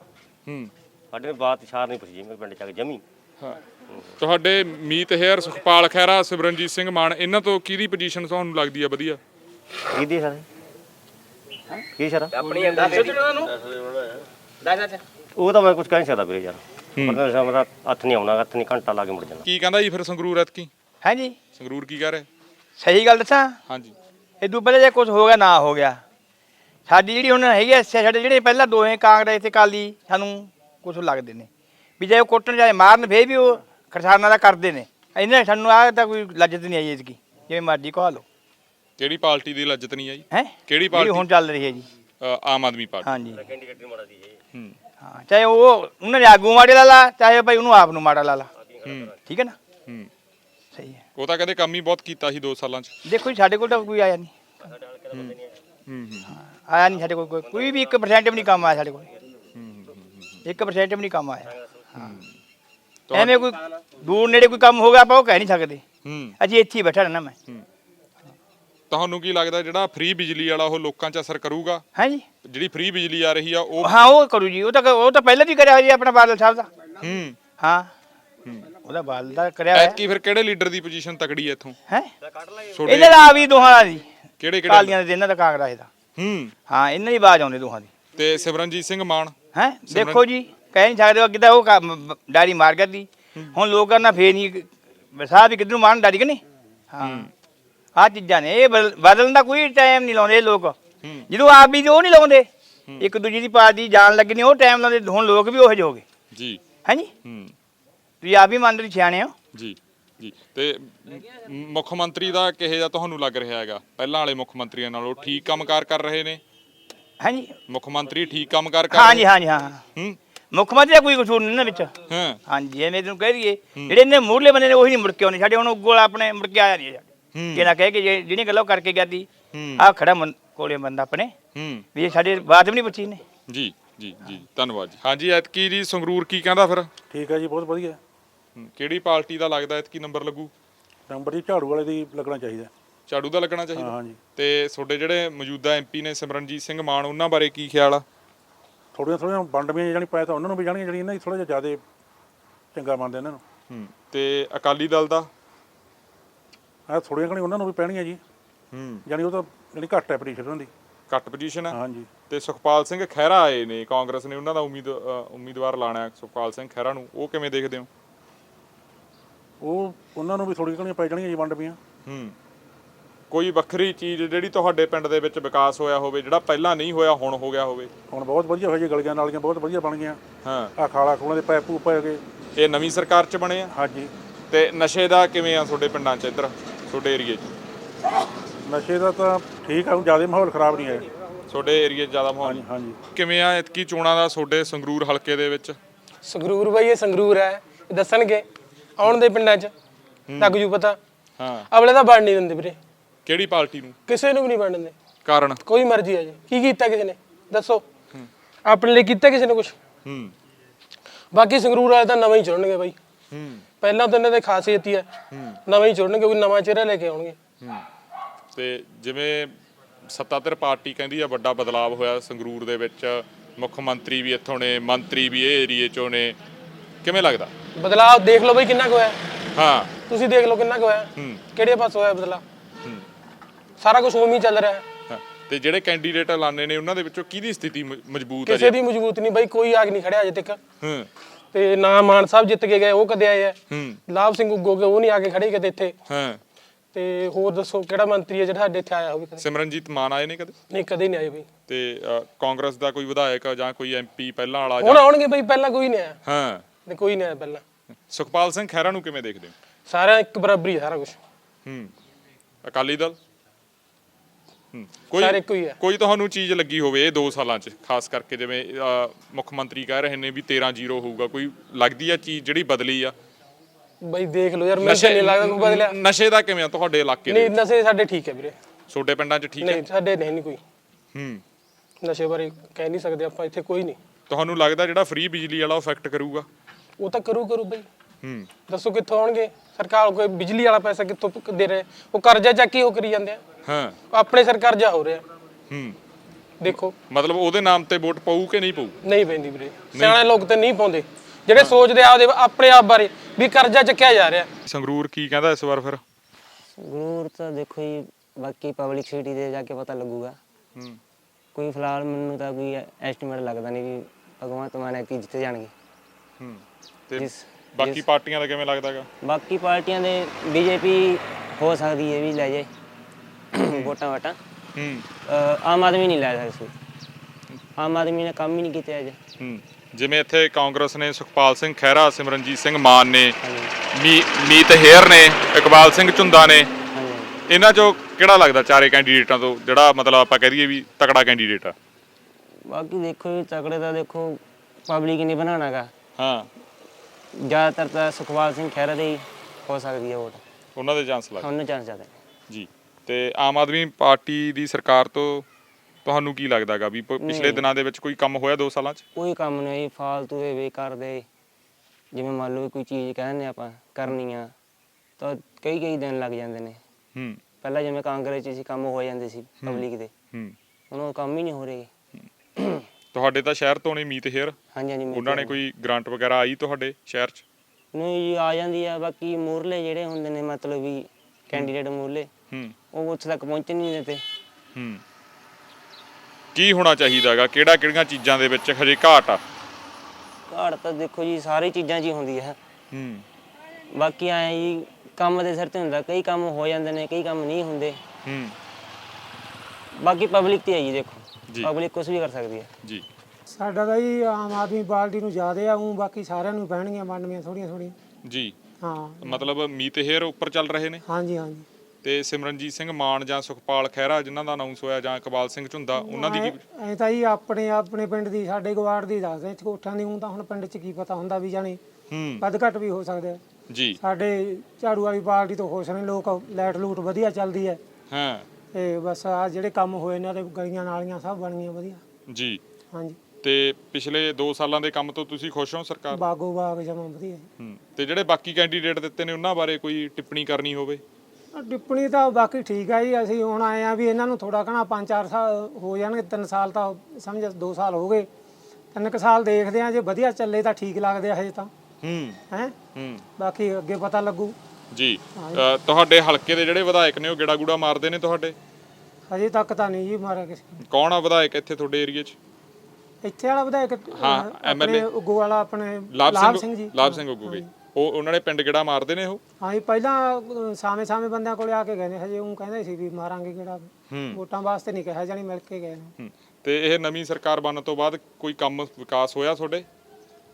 ਹੂੰ। ਸਾਡੇ ਨੇ ਬਾਤ ਇਸ਼ਾਰ ਨਹੀਂ ਪੁੱਛੀ ਮੇਰੇ ਪਿੰਡ ਚ ਆ ਕੇ ਜਮੀ। ਹਾਂ। ਤੁਹਾਡੇ ਮੀਤ ਹੇਅਰ ਸੁਖਪਾਲ ਖਹਿਰਾ ਸਿਮਰਨਜੀਤ ਸਿੰਘ ਮਾਨ ਇਹਨਾਂ ਤੋਂ ਕਿਹਦੀ ਪੋਜੀਸ਼ਨ ਤੁਹਾਨੂੰ ਲੱਗਦੀ ਹੈ ਵਧੀਆ? ਕਿਹਦੀ ਸਰ। ਕੀ ਸਰ ਉਹ ਤਾਂ ਮੈਂ ਕੁਝ ਕਹਿ ਨਹੀਂ ਸਕਦਾ ਵੀਰੇ ਯਾਰ। ਪਤਾ ਨਹੀਂ ਮੇਰਾ ਹੱਥ ਨਹੀਂ ਆਉਣਾ ਹੱਥ ਨਹੀਂ ਘੰਟਾ ਲਾ ਕੇ ਮੁੜ ਜਾਣਾ। ਕੀ ਕਹਿੰਦਾ ਜੀ ਫਿਰ ਸੰਗਰੂਰ ਐਤਕੀ? ਹਾਂਜੀ। ਸੰਗਰੂਰ ਕੀ ਕਹਿ ਰਿਹਾ? ਸਹੀ ਗੱਲ ਦੱਸਾਂ? ਹਾਂਜੀ। ਇਦੋਂ ਪਹਿਲੇ ਜੇ ਕੁਝ ਹੋ ਗਿਆ ਨਾ ਹੋ ਗਿਆ। ਸਾਡੀ ਜਿਹੜੀ ਹੁਣ ਹੈਗੀ ਐ ਸਾਡੇ ਜਿਹੜੇ ਪਹਿਲਾਂ ਦੋਵੇਂ ਕਾਂਗਰਸ ਤੇ ਕਾਲੀ ਸਾਨੂੰ ਕੁਝ ਲੱਗਦੇ ਨੇ। ਵੀ ਜੇ ਉਹ ਕੁੱਟਣ ਜਾਏ ਮਾਰਨ ਫੇਰ ਵੀ ਉਹ ਕਿਸਾਨਾਂ ਦਾ ਕਰਦੇ ਨੇ। ਇਹਨਾਂ ਸਾਨੂੰ ਆ ਤਾਂ ਕੋਈ ਲੱਜਤ ਨਹੀਂ ਆਈ ਇਸਕੀ ਜਿਵੇਂ ਮਰਜ਼ੀ ਕਹਾ ਲਓ। ਕਿਹੜੀ ਪਾਰਟੀ ਦੀ ਲੱਜਤ ਨਹੀਂ ਆਈ ਹੈ? ਕਿਹੜੀ ਪਾਰਟੀ? ਹੁਣ ਚੱਲ ਰਹੀ ਹੈ ਜੀ। ਅ, ਆਮ ਆਦਮੀ ਪਾਰਟੀ। ਹਾਂਜੀ। ਹੂੰ। ਹਾਂ ਚਾਹੇ ਉਹ ਉਹਨਾਂ ਦੇ ਆਗੂ ਮਾੜੇ ਲਾ ਲਾ ਚਾਹੇ ਭਾਈ ਉਹਨੂੰ ਆਪ ਨੂੰ ਮਾੜਾ ਲਾ ਲਾ। ਹੂੰ। ਠੀਕ ਹੈ ਨਾ? ਹੂੰ। ਸਹੀ ਹੈ। ਉਹ ਤਾਂ ਕਹਿੰਦੇ ਕੰਮ ਹੀ ਬਹੁਤ ਕੀਤਾ ਸੀ 2 ਸਾਲਾਂ 'ਚ। ਦੇਖੋ ਜੀ ਸਾਡੇ ਕੋਲ ਤਾਂ ਕੋਈ ਆਇਆ ਨਹੀਂ। ਹੂੰ ਹੂੰ। ਆਇਆ ਨਹੀਂ ਸਾਡੇ ਕੋਲ ਕੋਈ। ਕੋਈ ਵੀ 1% ਵੀ ਨਹੀਂ ਕੰਮ ਆਇਆ ਸਾਡੇ ਕੋਲ। 1% ਵੀ ਨਹੀਂ ਕੰਮ ਆਇਆ। ਐਵੇਂ ਕੋਈ ਦੂਰ ਨੇੜੇ ਕੋਈ ਕੰਮ ਹੋ ਗਿਆ ਆਪਾਂ ਉਹ ਕਹਿ ਨਹੀਂ ਸਕਦੇ। ਹੂੰ। ਅਜੇ ਇੱਥੇ ਹੀ ਬੈਠਾ ਰਹਿਣਾ ਮੈਂ। ਤੁਹਾਨੂੰ ਕੀ ਲੱਗਦਾ ਜਿਹੜਾ ਫ੍ਰੀ ਬਿਜਲੀ ਵਾਲਾ ਉਹ ਲੋਕਾਂ 'ਚ ਅਸਰ ਕਰੂਗਾ? ਹਾਂਜੀ। ਜਿਹੜੀ ਫ੍ਰੀ ਬਿਜਲੀ ਆ ਰਹੀ ਆ ਉਹ ਹਾਂ ਉਹ ਕਰੂ ਜੀ ਉਹ ਤਾਂ ਉਹ ਤਾਂ ਪਹਿਲਾਂ ਵੀ ਕਰਿਆ ਹੋਇਆ ਜੀ ਆਪਣਾ ਬਾਦਲ ਸਾਹਿਬ ਦਾ। ਹੂੰ। ਹਾਂ। ਉਹਦਾ ਬਾਦਲ ਦਾ ਕਰਿਆ ਹੋਇਆ। ਐਤਕੀ ਫਿਰ ਕਿਹੜੇ ਲੀਡਰ ਦੀ ਪੋਜੀਸ਼ਨ ਤਕੜੀ ਹੈ ਇੱਥੋਂ? ਹੈ? ਇਹਨਾਂ ਦਾ ਆ ਵੀ ਦੋਹਾਂ ਦਾ ਜੀ। ਕਿਹੜੇ ਕਿਹੜੇ ਕਾਲੀਆਂ ਦੇ ਇਹਨਾਂ ਦਾ ਕਾਂਗਰਸ ਦਾ। ਹੂੰ। ਹਾਂ ਇਹਨਾਂ ਦੀ ਆਵਾਜ਼ ਆਉਂਦੀ ਦੋਹਾਂ ਦੀ। ਤੇ ਸਿਮਰਨਜੀਤ ਸਿੰਘ ਮਾਨ? ਹੈ? ਦੇਖੋ ਜੀ ਕਹਿ ਨਹੀਂ ਸਕਦੇ ਅੱਗੇ ਤਾਂ ਉਹ ਡਾਰੀ ਮਾਰ ਗਿਆ ਦੀ ਹੁਣ ਲੋਕਾਂ ਨਾਲ ਫੇਰ ਨਹੀਂ ਵਸਾ ਵੀ ਕਿੱਧਰ ਨੂੰ ਮਾਰਨ ਡਾਰੀ ਕਿ ਨਹੀਂ? ਹਾਂ। ਆ ਚੀਜ਼ਾਂ ਨੇ ਇਹ ਬਦਲ- ਬਦਲਣ ਦਾ ਕੋਈ ਟਾਈਮ ਨਹੀਂ ਲਾਉਂਦੇ ਇਹ ਲੋਕ। ਜਦੋਂ ਆਪ ਵੀ ਉਹ ਨਹੀਂ ਲਾਉਂਦੇ ਇੱਕ ਦੂਜੀ ਦੀ ਪਾਰਟੀ ਜਾਣ ਲੱਗੀ ਨਹੀਂ ਉਹ ਟਾਈਮ ਲਾਉਂਦੇ ਹੁਣ ਲੋਕ ਵੀ ਉਹੋ ਜਿਹੇ ਹੋ ਗਏ। ਜੀ। ਹਾਂਜੀ? ਹੂੰ। ਤੁਸੀਂ ਆਪ ਵੀ ਮੰਨਦੇ ਸਿਆਣੇ ਹੋ। ਜੀ ਜੀ। ਤੇ ਮ- ਮੁੱਖ ਮੰਤਰੀ ਦਾ ਕਿਹੇ ਜਿਹਾ ਤੁਹਾਨੂੰ ਲੱਗ ਰਿਹਾ ਹੈਗਾ? ਪਹਿਲਾਂ ਵਾਲੇ ਮੁੱਖ ਮੰਤਰੀਆਂ ਨਾਲੋਂ ਠੀਕ ਕੰਮਕਾਰ ਕਰ ਰਹੇ ਨੇ? ਹਾਂਜੀ। ਮੁੱਖ ਮੰਤਰੀ ਠੀਕ ਕੰਮਕਾਰ ਕਰ ਹਾਂਜੀ ਹਾਂਜੀ ਹਾਂ। ਹੂੰ। ਮੁੱਖ ਮੰਤਰੀ ਦਾ ਕੋਈ ਕਸੂਰ ਨਹੀਂ ਨਾ ਵਿੱਚ। ਹਾਂ। ਹਾਂਜੀ ਐਵੇਂ ਤੈਨੂੰ ਕਹਿ ਦਈਏ ਜਿਹੜੇ ਇਹਨੇ ਮੂਰਲੇ ਬੰਦੇ ਨੇ ਉਹੀ ਨਹੀਂ ਮੁੜ ਕੇ ਆਉਂਦੇ। ਸਾਡੇ ਹੁਣ ਗੋਲ ਆਪਣੇ ਮੁੜ ਕੇ ਆਇਆ ਨਹੀਂ ਸਾਡੇ। ਜੇ ਨਾ ਕਹਿ ਕੇ ਜੇ- ਜਿਹੜੀਆਂ ਗੱਲਾਂ ਉਹ ਕਰਕੇ ਗਿਆ ਦੀ ਹੂੰ। ਆ ਖੜਾ ਕੋਲੇ ਬੰਦਾ ਆਪਣੇ। ਹੂੰ। ਵੀ ਇਹ ਸਾਡੇ ਬਾਤ ਵੀ ਨਹੀਂ ਪੁੱਛੀ ਨੇ ਜੀ ਜੀ ਜੀ ਧੰਨਵਾਦ ਜੀ। ਹਾਂਜੀ ਐਤਕੀ ਜੀ ਸੰਗਰੂਰ ਕੀ ਕਹਿੰਦਾ ਫਿਰ? ਠੀਕ ਹੈ ਜੀ ਬਹੁਤ ਵਧੀਆ। ਹੂੰ, ਕਿਹੜੀ ਪਾਰਟੀ ਦਾ ਲੱਗਦਾ ਐਤਕੀ ਨੰਬਰ ਲੱਗੂ? ਨੰਬਰ ਜੀ ਝਾੜੂ ਵਾਲੇ ਦੀ ਲੱਗਣਾ ਚਾਹੀਦਾ। ਝਾੜੂ ਦਾ ਲੱਗਣਾ ਹਾਂ ਚਾਹੀਦਾ ਹਾਂਜੀ। ਤੇ ਤੁਹਾਡੇ ਜਿਹੜੇ ਮੌਜੂਦਾ ਐਮਪੀ ਨੇ ਸਿਮਰਨਜੀਤ ਸਿੰਘ ਮਾਨ ਉਹਨਾਂ ਬਾਰੇ ਕੀ ਖਿਆਲ ਆ? ਥੋੜੀਆਂ ਥੋੜੀਆਂ ਵੰਡਵੀਆਂ ਜਾਣੀ ਪਾਇਆ ਤਾਂ ਉਹਨਾਂ ਨੂੰ ਵੀ ਜਾਣੀਆਂ ਜਿਹੜੀ ਇਹਨਾਂ ਦੀ ਥੋੜਾ ਜਿਹਾ ਜ਼ਿਆਦਾ ਚੰਗਾ ਮੰਨਦੇ ਇਹਨਾਂ ਨੂੰ। ਹੂੰ ਤੇ ਅਕਾਲੀ ਦਲ ਦਾ? ਆ ਥੋੜੀਆਂ ਘਣੀ ਉਹਨਾਂ ਨੂੰ ਵੀ ਪੈਣੀਆਂ ਜੀ। ਹੂੰ। ਜਾਣੀ ਉਹ ਤਾਂ ਜਾਣੀ ਘੱਟ ਹੈ ਪੋਜੀਸ਼ਨ ਉਹਨਾਂ ਦੀ। ਘੱਟ ਪੋਜੀਸ਼ਨ ਹੈ ਹਾਂਜੀ। ਤੇ ਸੁਖਪਾਲ ਸਿੰਘ ਖਹਿਰਾ ਆਏ ਨੇ ਕਾਂਗਰਸ ਨੇ ਉਹਨਾਂ ਦਾ ਉਮੀਦ ਉਮੀਦਵਾਰ ਲਾਣਾ ਸੁਖਪਾਲ ਸਿੰਘ ਖਹਿਰਾ ਨੂੰ। ਉਹ ਕਿਵੇਂ ਦੇਖਦੇ ਹੋ? ਉਹ ਉਹਨਾਂ ਨੂੰ ਵੀ ਥੋੜੀਆਂ ਘਣੀਆਂ ਪੈ ਜਾਣੀਆਂ ਜੀ ਵੰਡਵੀਆਂ ਹੂੰ। ਕੋਈ ਵੱਖਰੀ ਚੀਜ਼ ਜਿਹੜੀ ਤੁਹਾਡੇ ਪਿੰਡ ਦੇ ਵਿੱਚ ਵਿਕਾਸ ਹੋਇਆ ਹੋਵੇ ਜਿਹੜਾ ਪਹਿਲਾਂ ਨਹੀਂ ਹੋਇਆ ਹੁਣ ਹੋ ਗਿਆ ਹੋਵੇ। ਹੁਣ ਬਹੁਤ ਵਧੀਆ ਹੋਈ ਜੀ ਗਲੀਆਂ ਨਾਲੀਆਂ ਬਹੁਤ ਵਧੀਆ ਬਣ ਗਈਆਂ। ਹਾਂ। ਆ ਖਾਲਾ ਖੂਲਾਂ ਦੇ ਪੈਪ ਪੂਪ ਪੈ ਗਏ ਇਹ ਨਵੀਂ ਸਰਕਾਰ 'ਚ ਬਣੇ ਆ? ਹਾਂਜੀ। ਤੇ ਨਸ਼ੇ ਦਾ ਕਿਵੇਂ ਆ ਤੁਹਾਡੇ ਪਿੰਡਾਂ 'ਚ ਇੱਧਰ? ਤੁਹਾਡੇ ਏਰੀਏ 'ਚ? ਨਸ਼ੇ ਦਾ ਤਾਂ ਠੀਕ ਆ ਜ਼ਿਆਦਾ ਮਾਹੌਲ ਖਰਾਬ ਨਹੀਂ ਹੈ ਤੁਹਾਡੇ ਏਰੀਏ 'ਚ ਜ਼ਿਆਦਾ ਮਾਹੌਲ? ਹਾਂਜੀ ਕਿਵੇਂ ਆ ਇਤਕੀ ਚੋਣਾਂ ਦਾ ਤੁਹਾਡੇ ਸੰਗਰੂਰ ਹਲਕੇ ਦੇ ਵਿੱਚ? ਸੰਗਰੂਰ ਬਾਈ ਇਹ ਸੰਗਰੂਰ ਹੈ। ਇਹ ਦੱਸਣਗੇ ਆਉਣ ਦੇ ਪਿੰਡਾਂ 'ਚ। ਲੱਗ ਜੂ ਪਤਾ। ਹਾਂ। ਅਗਲੇ ਤਾਂ ਬਣ ਨਹੀਂ ਦਿੰਦੇ ਵੀਰੇ। ਕਿਹੜੀ ਪਾਰਟੀ ਨੂੰ? ਕਿਸੇ ਨੂੰ ਵੀ ਨਹੀਂ ਦਿੰਦੇ। ਕਾਰਨ? ਕੋਈ ਮਰਜ਼ੀ ਹੈ ਜੀ। ਕੀ ਕੀਤਾ ਕਿਸੇ ਨੇ? ਦੱਸੋ। ਆਪਣੇ ਲਈ ਕੀਤਾ ਕਿਸੇ ਨੇ ਕੁਝ ਹੂੰ। ਬਾਕੀ ਸੰਗਰੂਰ ਵਾਲੇ ਤਾਂ ਨਵਾਂ ਹੀ ਚੁਣਨਗੇ ਬਾਈ। ਹੂੰ। ਪਹਿਲਾਂ ਤਾਂ ਇਹਨਾਂ ਦੇ ਖਾਸੀਅਤ ਹੀ ਹੈ। ਨਵਾਂ ਹੀ ਚੁਣਨਗੇ ਕੋਈ ਨਵਾਂ ਚਿਹਰਾ ਲੈ ਕੇ ਆਉਣਗੇ। ਤੇ ਜਿਵੇਂ ਸੱਤਾਧਰ ਪਾਰਟੀ ਕਹਿੰਦੀ ਆ ਵੱਡਾ ਬਦਲਾਅ ਹੋਇਆ ਸੰਗਰੂਰ ਦੇ ਵਿੱਚ। ਮੁੱਖ ਮੰਤਰੀ ਵੀ ਇੱਥੋਂ ਨੇ ਮੰਤਰੀ ਵੀ ਇਹ ਏਰੀਏ ਚੋਂ ਨੇ। ਕਿਵੇਂ ਲੱਗਦਾ? ਬਦਲਾਅ ਦੇਖ ਲਓ ਬਾਈ ਕਿੰਨਾ ਕੁ ਹੋਇਆ। ਹਾਂ। ਤੁਸੀਂ ਦੇਖ ਲਓ ਕਿੰਨਾ ਕੁ ਹੋਇਆ। ਕਿਹੜੇ ਪਾਸ ਹੋਇਆ ਬਦਲਾਅ ਸਾਰਾ ਕੁਝ ਉਵੇਂ ਹੀ ਚੱਲ ਰਿਹਾ। ਹੈ। ਤੇ ਜਿਹੜੇ ਕੈਂਡੀਡੇਟ ਐਲਾਨੇ ਨੇ ਉਹਨਾਂ ਦੇ ਵਿੱਚੋਂ ਕਿਹਦੀ ਸਥਿਤੀ ਮਜ਼ਬੂਤ ਹੈ ਕਿਸੇ ਦੀ ਮਜ਼ਬੂਤ ਨਹੀਂ ਬਾਈ ਕੋਈ ਆਗ ਨਹੀਂ ਖੜਿਆ ਅਜੇ ਤੱਕ। ਹੂੰ। ਤੇ ਨਾ ਮਾਨ ਸਾਹਿਬ ਜਿੱਤ ਕੇ ਗਏ ਉਹ ਕਦੇ ਆਏ ਆ? ਹੂੰ। ਲਾਭ ਸਿੰਘ ਉਗੋ ਕੇ ਉਹ ਨਹੀਂ ਆ ਕੇ ਖੜੇ ਕਦੇ ਇੱਥੇ। ਹਾਂ। ਤੇ ਹੋਰ ਦੱਸੋ ਕਿਹੜਾ ਮੰਤਰੀ ਹੈ ਜਿਹੜਾ ਸਾਡੇ ਇੱਥੇ ਆਇਆ ਹੋਵੇ ਕਦੇ? ਸਿਮਰਨਜੀਤ ਮਾਨ ਆਏ ਨੇ ਕਦੇ? ਨਹੀਂ ਕਦੇ ਨਹੀਂ ਆਏ ਬਾਈ। ਤੇ ਅ, ਕਾਂਗਰਸ ਦਾ ਕੋਈ ਵਿਧਾਇਕ ਜਾਂ ਕੋਈ ਐਮਪੀ ਪਹਿਲਾਂ ਵਾਲਾ ਹੁਣ ਆਉਣਗੇ ਬਾਈ ਪਹਿਲਾਂ ਕੋਈ ਨਹੀਂ ਆਇਆ। ਹਾਂ। ਨਹੀਂ ਕੋਈ ਨਹੀਂ ਆਇਆ ਪਹਿਲਾਂ। ਸੁਖਪਾਲ ਸਿੰਘ ਖਹਿਰਾ ਨੂੰ ਕਿਵੇਂ ਦੇਖਦੇ ਹੋ? ਸਾਰਾ ਇੱਕ ਬਰਾਬਰੀ ਹੈ ਸਾਰਾ ਕੁਝ ਹੂੰ। ਅਕਾਲੀ ਦਲ? ਹੂੰ। ਸਾਰੇ ਕੋਈ ਇੱਕੋ ਹੀ ਕੋਈ ਤੁਹਾਨੂੰ ਚੀਜ਼ ਲੱਗੀ ਹੋਵੇ ਇਹ 2 ਸਾਲਾਂ 'ਚ ਖਾਸ ਕਰਕੇ ਜਿਵੇਂ ਮੁੱਖ ਮੰਤਰੀ ਕਹਿ ਰਹੇ ਨੇ ਵੀ 13-0 ਹੋਊਗਾ ਕੋਈ ਲੱਗਦੀ ਆ ਚੀਜ਼ ਜਿਹੜੀ ਬਦਲੀ ਆ? ਬਾਈ ਦੇਖ ਲਓ ਯਾਰ ਮੈਨੂੰ ਤਾਂ ਨਹੀਂ ਲੱਗਦਾ ਕੋਈ ਬਦਲਿਆ। ਨਸ਼ੇ ਦਾ ਕਿਵੇਂ ਆ ਤੁਹਾਡੇ ਇਲਾਕੇ ਦੇ ਨਹੀਂ ਨਸ਼ੇ ਸਾਡੇ ਠੀਕ ਹੈ ਵੀਰੇ। ਛੋਟੇ ਪਿੰਡਾਂ 'ਚ ਠੀਕ ਹੈ? ਨਹੀਂ ਸਾਡੇ ਨਹੀਂ ਨਹੀਂ ਕੋਈ। ਹੂੰ। ਨਸ਼ੇ ਬਾਰੇ ਕਹਿ ਨਹੀਂ ਸਕਦੇ ਆਪਾਂ ਇੱਥੇ ਕੋਈ ਨਹੀਂ। ਤੁਹਾਨੂੰ ਲੱਗਦਾ ਜਿਹੜਾ ਫ੍ਰੀ ਬਿਜਲੀ ਵਾਲਾ ਉਹ ਇਫੈਕਟ ਕਰੂਗਾ? ਉਹ ਤਾਂ ਕਰੂ ਕਰੂ ਬਾਈ। ਹੂੰ। ਦੱਸੋ ਕਿੱਥੋਂ ਆਉਣਗੇ? ਸਰਕਾਰ ਕੋਈ ਬਿਜਲੀ ਵਾਲਾ ਪੈਸਾ ਕਿੱਥੋਂ ਦੇ ਰਹੇ? ਉਹ ਕਰਜ਼ਾ ਚੱਕ ਕੇ ਉਹ ਕਰੀ ਜਾਂਦੇ ਆ। ਹਾਂ। ਆਪਣੇ ਸਿਰ ਕਰਜ਼ਾ ਹੋ ਰਿਹਾ। ਹੂੰ। ਦੇਖੋ। ਮਤਲਬ ਉਹਦੇ ਨਾਮ ਤੇ ਵੋਟ ਪਊ ਕਿ ਨਹੀਂ ਪਊ? ਨਹੀਂ ਪੈਂਦੀ ਵੀਰੇ। ਸਿਆਣੇ ਲੋਕ ਤੇ ਨਹੀਂ ਪਾਉਂਦੇ। ਜਿਹੜੇ ਸੋਚਦੇ ਆਪਦੇ ਆਪਣੇ ਆਪ ਬਾਰੇ ਵੀ ਕਰਜ਼ਾ ਚੱਕਿਆ ਜਾ ਰਿਹਾ। ਸੰਗਰੂਰ ਕੀ ਕਹਿੰਦਾ ਇਸ ਵਾਰ ਫਿਰ? ਸੰਗਰੂਰ ਤਾਂ ਦੇਖੋ ਜੀ ਬਾਕੀ ਪਬਲਿਕ ਸਿਟੀ ਦੇ ਜਾ ਕੇ ਪਤਾ ਲੱਗੂਗਾ। ਹੂੰ। ਕੋਈ ਫਿਲਹਾਲ ਮੈਨੂੰ ਤਾਂ ਕੋਈ ਐਸਟੀਮੇਟ ਲੱਗਦਾ ਨਹੀਂ ਵੀ ਭਗਵੰਤ ਮਾਨ ਐਤਕੀ ਜਿੱਤ ਜਾਣਗੇ। ਹੂੰ। ਤੇ ਜਿਸ- ਬਾਕੀ ਪਾਰਟੀਆਂ ਦਾ ਕਿਵੇਂ ਲੱਗਦਾਗਾ ਬਾਕੀ ਪਾਰਟੀਆਂ ਦੇ ਬੀਜੇਪੀ ਹੋ ਸਕਦੀ ਹੈ ਵੀ ਲੈ ਜੇ। ਵੋਟਾਂ ਵਾਟਾਂ। ਹੂੰ। ਅਹ ਆਮ ਆਦਮੀ ਨਹੀਂ ਲੈ ਸਕਦੀ। ਆਮ ਆਦਮੀ ਨੇ ਕੰਮ ਹੀ ਨਹੀਂ ਕੀਤੇ ਅਜੇ। ਹੂੰ। ਜਿਵੇਂ ਇੱਥੇ ਕਾਂਗਰਸ ਨੇ ਸੁਖਪਾਲ ਸਿੰਘ ਖਹਿਰਾ ਸਿਮਰਨਜੀਤ ਸਿੰਘ ਮਾਨ ਨੇ ਮੀ ਮੀਤ ਹੇਅਰ ਨੇ ਇਕਬਾਲ ਸਿੰਘ ਝੁੰਦਾ ਨੇ। ਹਾਂਜੀ। ਇਹਨਾਂ ਚੋਂ ਕਿਹੜਾ ਲੱਗਦਾ ਚਾਰੇ ਕੈਂਡੀਡੇਟਾਂ ਤੋਂ? ਜਿਹੜਾ ਮਤਲਬ ਆਪਾਂ ਕਹਿ ਦਈਏ ਵੀ ਤਕੜਾ ਕੈਂਡੀਡੇਟ ਆ। ਬਾਕੀ ਦੇਖੋ ਜੀ ਤਕੜੇ ਦਾ ਦੇਖੋ ਪਬਲਿਕ ਨੇ ਬਣਾਣਾਗਾ ਹਾਂ। ਜ਼ਿਆਦਾਤਰ ਤਾਂ ਸੁਖਵਾਲ ਸਿੰਘ ਖਹਿਰਾ ਦੇ ਹੀ ਹੋ ਸਕਦੀ ਹੈ ਵੋਟ। ਉਹਨਾਂ ਦੇ ਚਾਂਸ ਲੱਗ ਉਹਨੂੰ ਚਾਂਸ ਜ਼ਿਆਦਾ। ਹੈ। ਜੀ। ਤੇ ਆਮ ਆਦਮੀ ਪਾਰਟੀ ਦੀ ਸਰਕਾਰ ਤੋਂ ਤੁਹਾਨੂੰ ਕੀ ਲੱਗਦਾਗਾ ਵੀ ਪ- ਪਿਛਲੇ। ਦਿਨਾਂ ਦੇ ਵਿੱਚ ਕੋਈ ਕੰਮ ਹੋਇਆ 2 ਸਾਲਾਂ 'ਚ? ਕੋਈ ਕੰਮ ਨਹੀਂ ਫਾਲਤੂ ਦੇ ਬੇਕਾਰ ਦੇ ਜਿਵੇਂ ਮੰਨ ਲਓ ਕੋਈ ਚੀਜ਼ ਕਹਿੰਦੇ ਆਪਾਂ ਕਰਨੀ ਆ ਤਾਂ ਕਈ ਕਈ ਦਿਨ ਲੱਗ ਜਾਂਦੇ ਨੇ। ਹੂੰ। ਪਹਿਲਾਂ ਜਿਵੇਂ ਕਾਂਗਰਸ 'ਚ ਸੀ ਕੰਮ ਹੋ ਜਾਂਦੇ ਸੀ ਪਬਲਿਕ ਦੇ। ਹੂੰ। ਹੁਣ ਉਹ ਕੰਮ ਹੀ ਨਹੀਂ ਹੋ ਰਹੇ। ਤੁਹਾਡੇ ਤਾਂ ਸ਼ਹਿਰ ਤੋਂ ਨੇ ਮੀਤ ਹੇਅਰ? ਹਾਂਜੀ ਹਾਂਜੀ ਉਹਨਾਂ ਨੇ ਕੋਈ ਗ੍ਰਾਂਟ ਵਗੈਰਾ ਆਈ ਤੁਹਾਡੇ ਸ਼ਹਿਰ 'ਚ? ਨਹੀਂ ਜੀ ਆ ਜਾਂਦੀ ਆ ਬਾਕੀ ਮੂਰਲੇ ਜਿਹੜੇ ਹੁੰਦੇ ਨੇ ਮਤਲਬ ਵੀ ਕੈਂਡੀਡੇਟ ਮੂਰਲੇ ਹੂੰ। ਉਹ ਉੱਥੇ ਤੱਕ ਪਹੁੰਚ ਨਹੀਂ ਦਿੰਦੇ ਹੂੰ। ਕੀ ਹੋਣਾ ਚਾਹੀਦਾਗਾ ਕਿਹੜਾ ਕਿਹੜੀਆਂ ਚੀਜ਼ਾਂ ਦੇ ਵਿੱਚ ਹਜੇ ਘਾਟ ਆ? ਘਾੜ ਤਾਂ ਦੇਖੋ ਜੀ ਸਾਰੀ ਚੀਜ਼ਾਂ 'ਚ ਹੀ ਹੁੰਦੀ ਹੈ ਹੂੰ। ਬਾਕੀ ਐ ਜੀ ਕੰਮ ਦੇ ਸਿਰ ਤੇ ਹੁੰਦਾ ਕਈ ਕੰਮ ਹੋ ਜਾਂਦੇ ਨੇ ਕਈ ਕੰਮ ਨਹੀਂ ਹੁੰਦੇ। ਹੂੰ। ਬਾਕੀ ਪਬਲਿਕ ਤੇ ਹੈ ਜੀ ਦੇਖੋ। ਜੀ। ਪਬਲਿਕ ਕੁਝ ਵੀ ਕਰ ਸਕਦੀ ਹੈ। ਜੀ। ਸਾਡਾ ਤਾਂ ਜੀ ਆਮ ਆਦਮੀ ਪਾਰਟੀ ਨੂੰ ਜ਼ਿਆਦਾ ਆ ਉਹ ਬਾਕੀ ਸਾਰਿਆਂ ਨੂੰ ਪੈਣਗੀਆਂ ਵੰਡਵੀਆਂ ਥੋੜੀਆਂ ਥੋੜੀਆਂ ਜੀ। ਹਾਂ। ਮਤਲਬ ਮੀਤ ਹੇਅਰ ਉੱਪਰ ਚੱਲ ਰਹੇ ਨੇ? ਹਾਂਜੀ ਹਾਂਜੀ। ਤੇ ਸਿਮਰਨਜੀਤ ਸਿੰਘ ਮਾਨ ਜਾਂ ਸੁਖਪਾਲ ਖਹਿਰਾ ਜਿਨ੍ਹਾਂ ਦਾ ਅਨਾਉਂਸ ਹੋਇਆ ਜਾਂ ਇਕਬਾਲ ਸਿੰਘ ਝੁੰਦਾ ਉਹਨਾਂ ਦੀ ਕੀ ਐ ਤਾਂ ਜੀ ਆਪਣੇ ਆਪਣੇ ਪਿੰਡ ਦੀ ਸਾਡੇ ਗਵਾੜ ਦੀ ਦੱਸਦੇ ਕੋਠਾਂ ਦੀ ਹੁਣ ਤਾਂ ਹੁਣ ਪਿੰਡ 'ਚ ਕੀ ਪਤਾ ਹੁੰਦਾ ਵੀ ਜਾਣੀ ਹੂੰ। ਵੱਧ ਘੱਟ ਵੀ ਹੋ ਸਕਦਾ ਜੀ। ਸਾਡੇ ਝਾੜੂ ਵਾਲੀ ਪਾਰਟੀ ਤੋਂ ਖੁਸ਼ ਨੇ ਲੋਕ ਲਾਈਟ ਲੂਟ ਵਧੀਆ ਚੱਲਦੀ ਹੈ। ਹਾਂ। ਤੇ ਬਸ ਆ ਜਿਹੜੇ ਕੰਮ ਹੋਏ ਨੇ ਤੇ ਗਲੀਆਂ ਨਾਲੀਆਂ ਸਭ ਬਣ ਗਈਆਂ ਵਧੀਆ। ਜੀ। ਹਾਂਜੀ। ਤੇ ਪਿਛਲੇ 2 ਸਾਲਾਂ ਦੇ ਕੰਮ ਤੋਂ ਤੁਸੀਂ ਖੁਸ਼ ਹੋ ਸਰਕਾਰ? ਬਾਗੋ ਬਾਗ ਜਮਾ ਵਧੀਆ ਜੀ। ਹੂੰ। ਤੇ ਜਿਹੜੇ ਬਾਕੀ ਕੈਂਡੀਡੇਟ ਦਿੱਤੇ ਨੇ ਉਹਨਾਂ ਬਾਰੇ ਕੋਈ ਟਿੱਪਣੀ ਕਰਨੀ ਹੋਵੇ? ਟਿੱਪਣੀ ਤਾਂ ਬਾਕੀ ਠੀਕ ਆ ਜੀ। ਅਸੀਂ ਹੁਣ ਆਏ ਆ ਵੀ ਇਹਨਾਂ ਨੂੰ ਥੋੜਾ ਕਹਣਾ 5-4 ਸਾਲ ਹੋ ਜਾਣਗੇ 3 ਸਾਲ ਤਾਂ ਸਮਝ 2 ਸਾਲ ਹੋ ਗਏ। ਤਿੰਨ ਕੁ ਸਾਲ ਦੇਖਦੇ ਆ ਜੇ ਵਧੀਆ ਚੱਲੇ ਤਾਂ ਠੀਕ ਲੱਗਦੇ ਆ ਹਜੇ ਤਾਂ। ਹੂੰ। ਹੈ? ਹੂੰ। ਬਾਕੀ ਅੱਗੇ ਪਤਾ ਲੱਗੂ। ਜੀ। ਅ, ਤੁਹਾਡੇ ਹਲਕੇ ਦੇ ਜਿਹੜੇ ਵਿਧਾਇਕ ਨੇ ਉਹ ਗੇੜਾ ਗੂੜਾ ਮਾਰਦੇ ਨੇ ਤੁਹਾਡੇ? ਹਜੇ ਤੱਕ ਤਾਂ ਨਹੀਂ ਜੀ ਮਾਰਿਆ ਕਿਸੇ ਨੇ। ਕੌਣ ਆ ਵਿਧਾਇਕ ਇੱਥੇ ਤੁਹਾਡੇ ਏਰੀਆ 'ਚ? ਇੱਥੇ ਵਾਲਾ ਵਿਧਾਇਕ ਹਾਂ, ਆਪਣੇ MLA ਉਗੋ ਵਾਲਾ ਆਪਣੇ ਲਾਭ ਸਿੰਘ ਜੀ। ਲਾਭ ਸਿੰਘ ਉਗੂਗੇ ਉਹ ਉਹਨਾਂ ਨੇ ਪਿੰਡ ਗੇੜਾ ਮਾਰਦੇ ਨੇ ਉਹ? ਹਾਂ ਜੀ ਪਹਿਲਾਂ ਸਾਵੇਂ ਸਾਵੇਂ ਬੰਦਿਆਂ ਕੋਲੇ ਆ ਕੇ ਗਏ ਨੇ। ਹਜੇ ਉਹ ਕਹਿੰਦੇ ਸੀ ਵੀ ਮਾਰਾਂਗੇ ਕਿਹੜਾ ਹੂੰ। ਵੋਟਾਂ ਵਾਸਤੇ ਨਹੀਂ ਕਿਹਾ ਜਾਣੀ ਮਿਲ ਕੇ ਗਏ ਨੇ। ਹੂੰ। ਤੇ ਇਹ ਨਵੀਂ ਸਰਕਾਰ ਬਣਨ ਤੋਂ ਬਾਅਦ ਕੋਈ ਕੰਮ ਵਿਕਾਸ ਹੋਇਆ ਤੁਹਾਡੇ?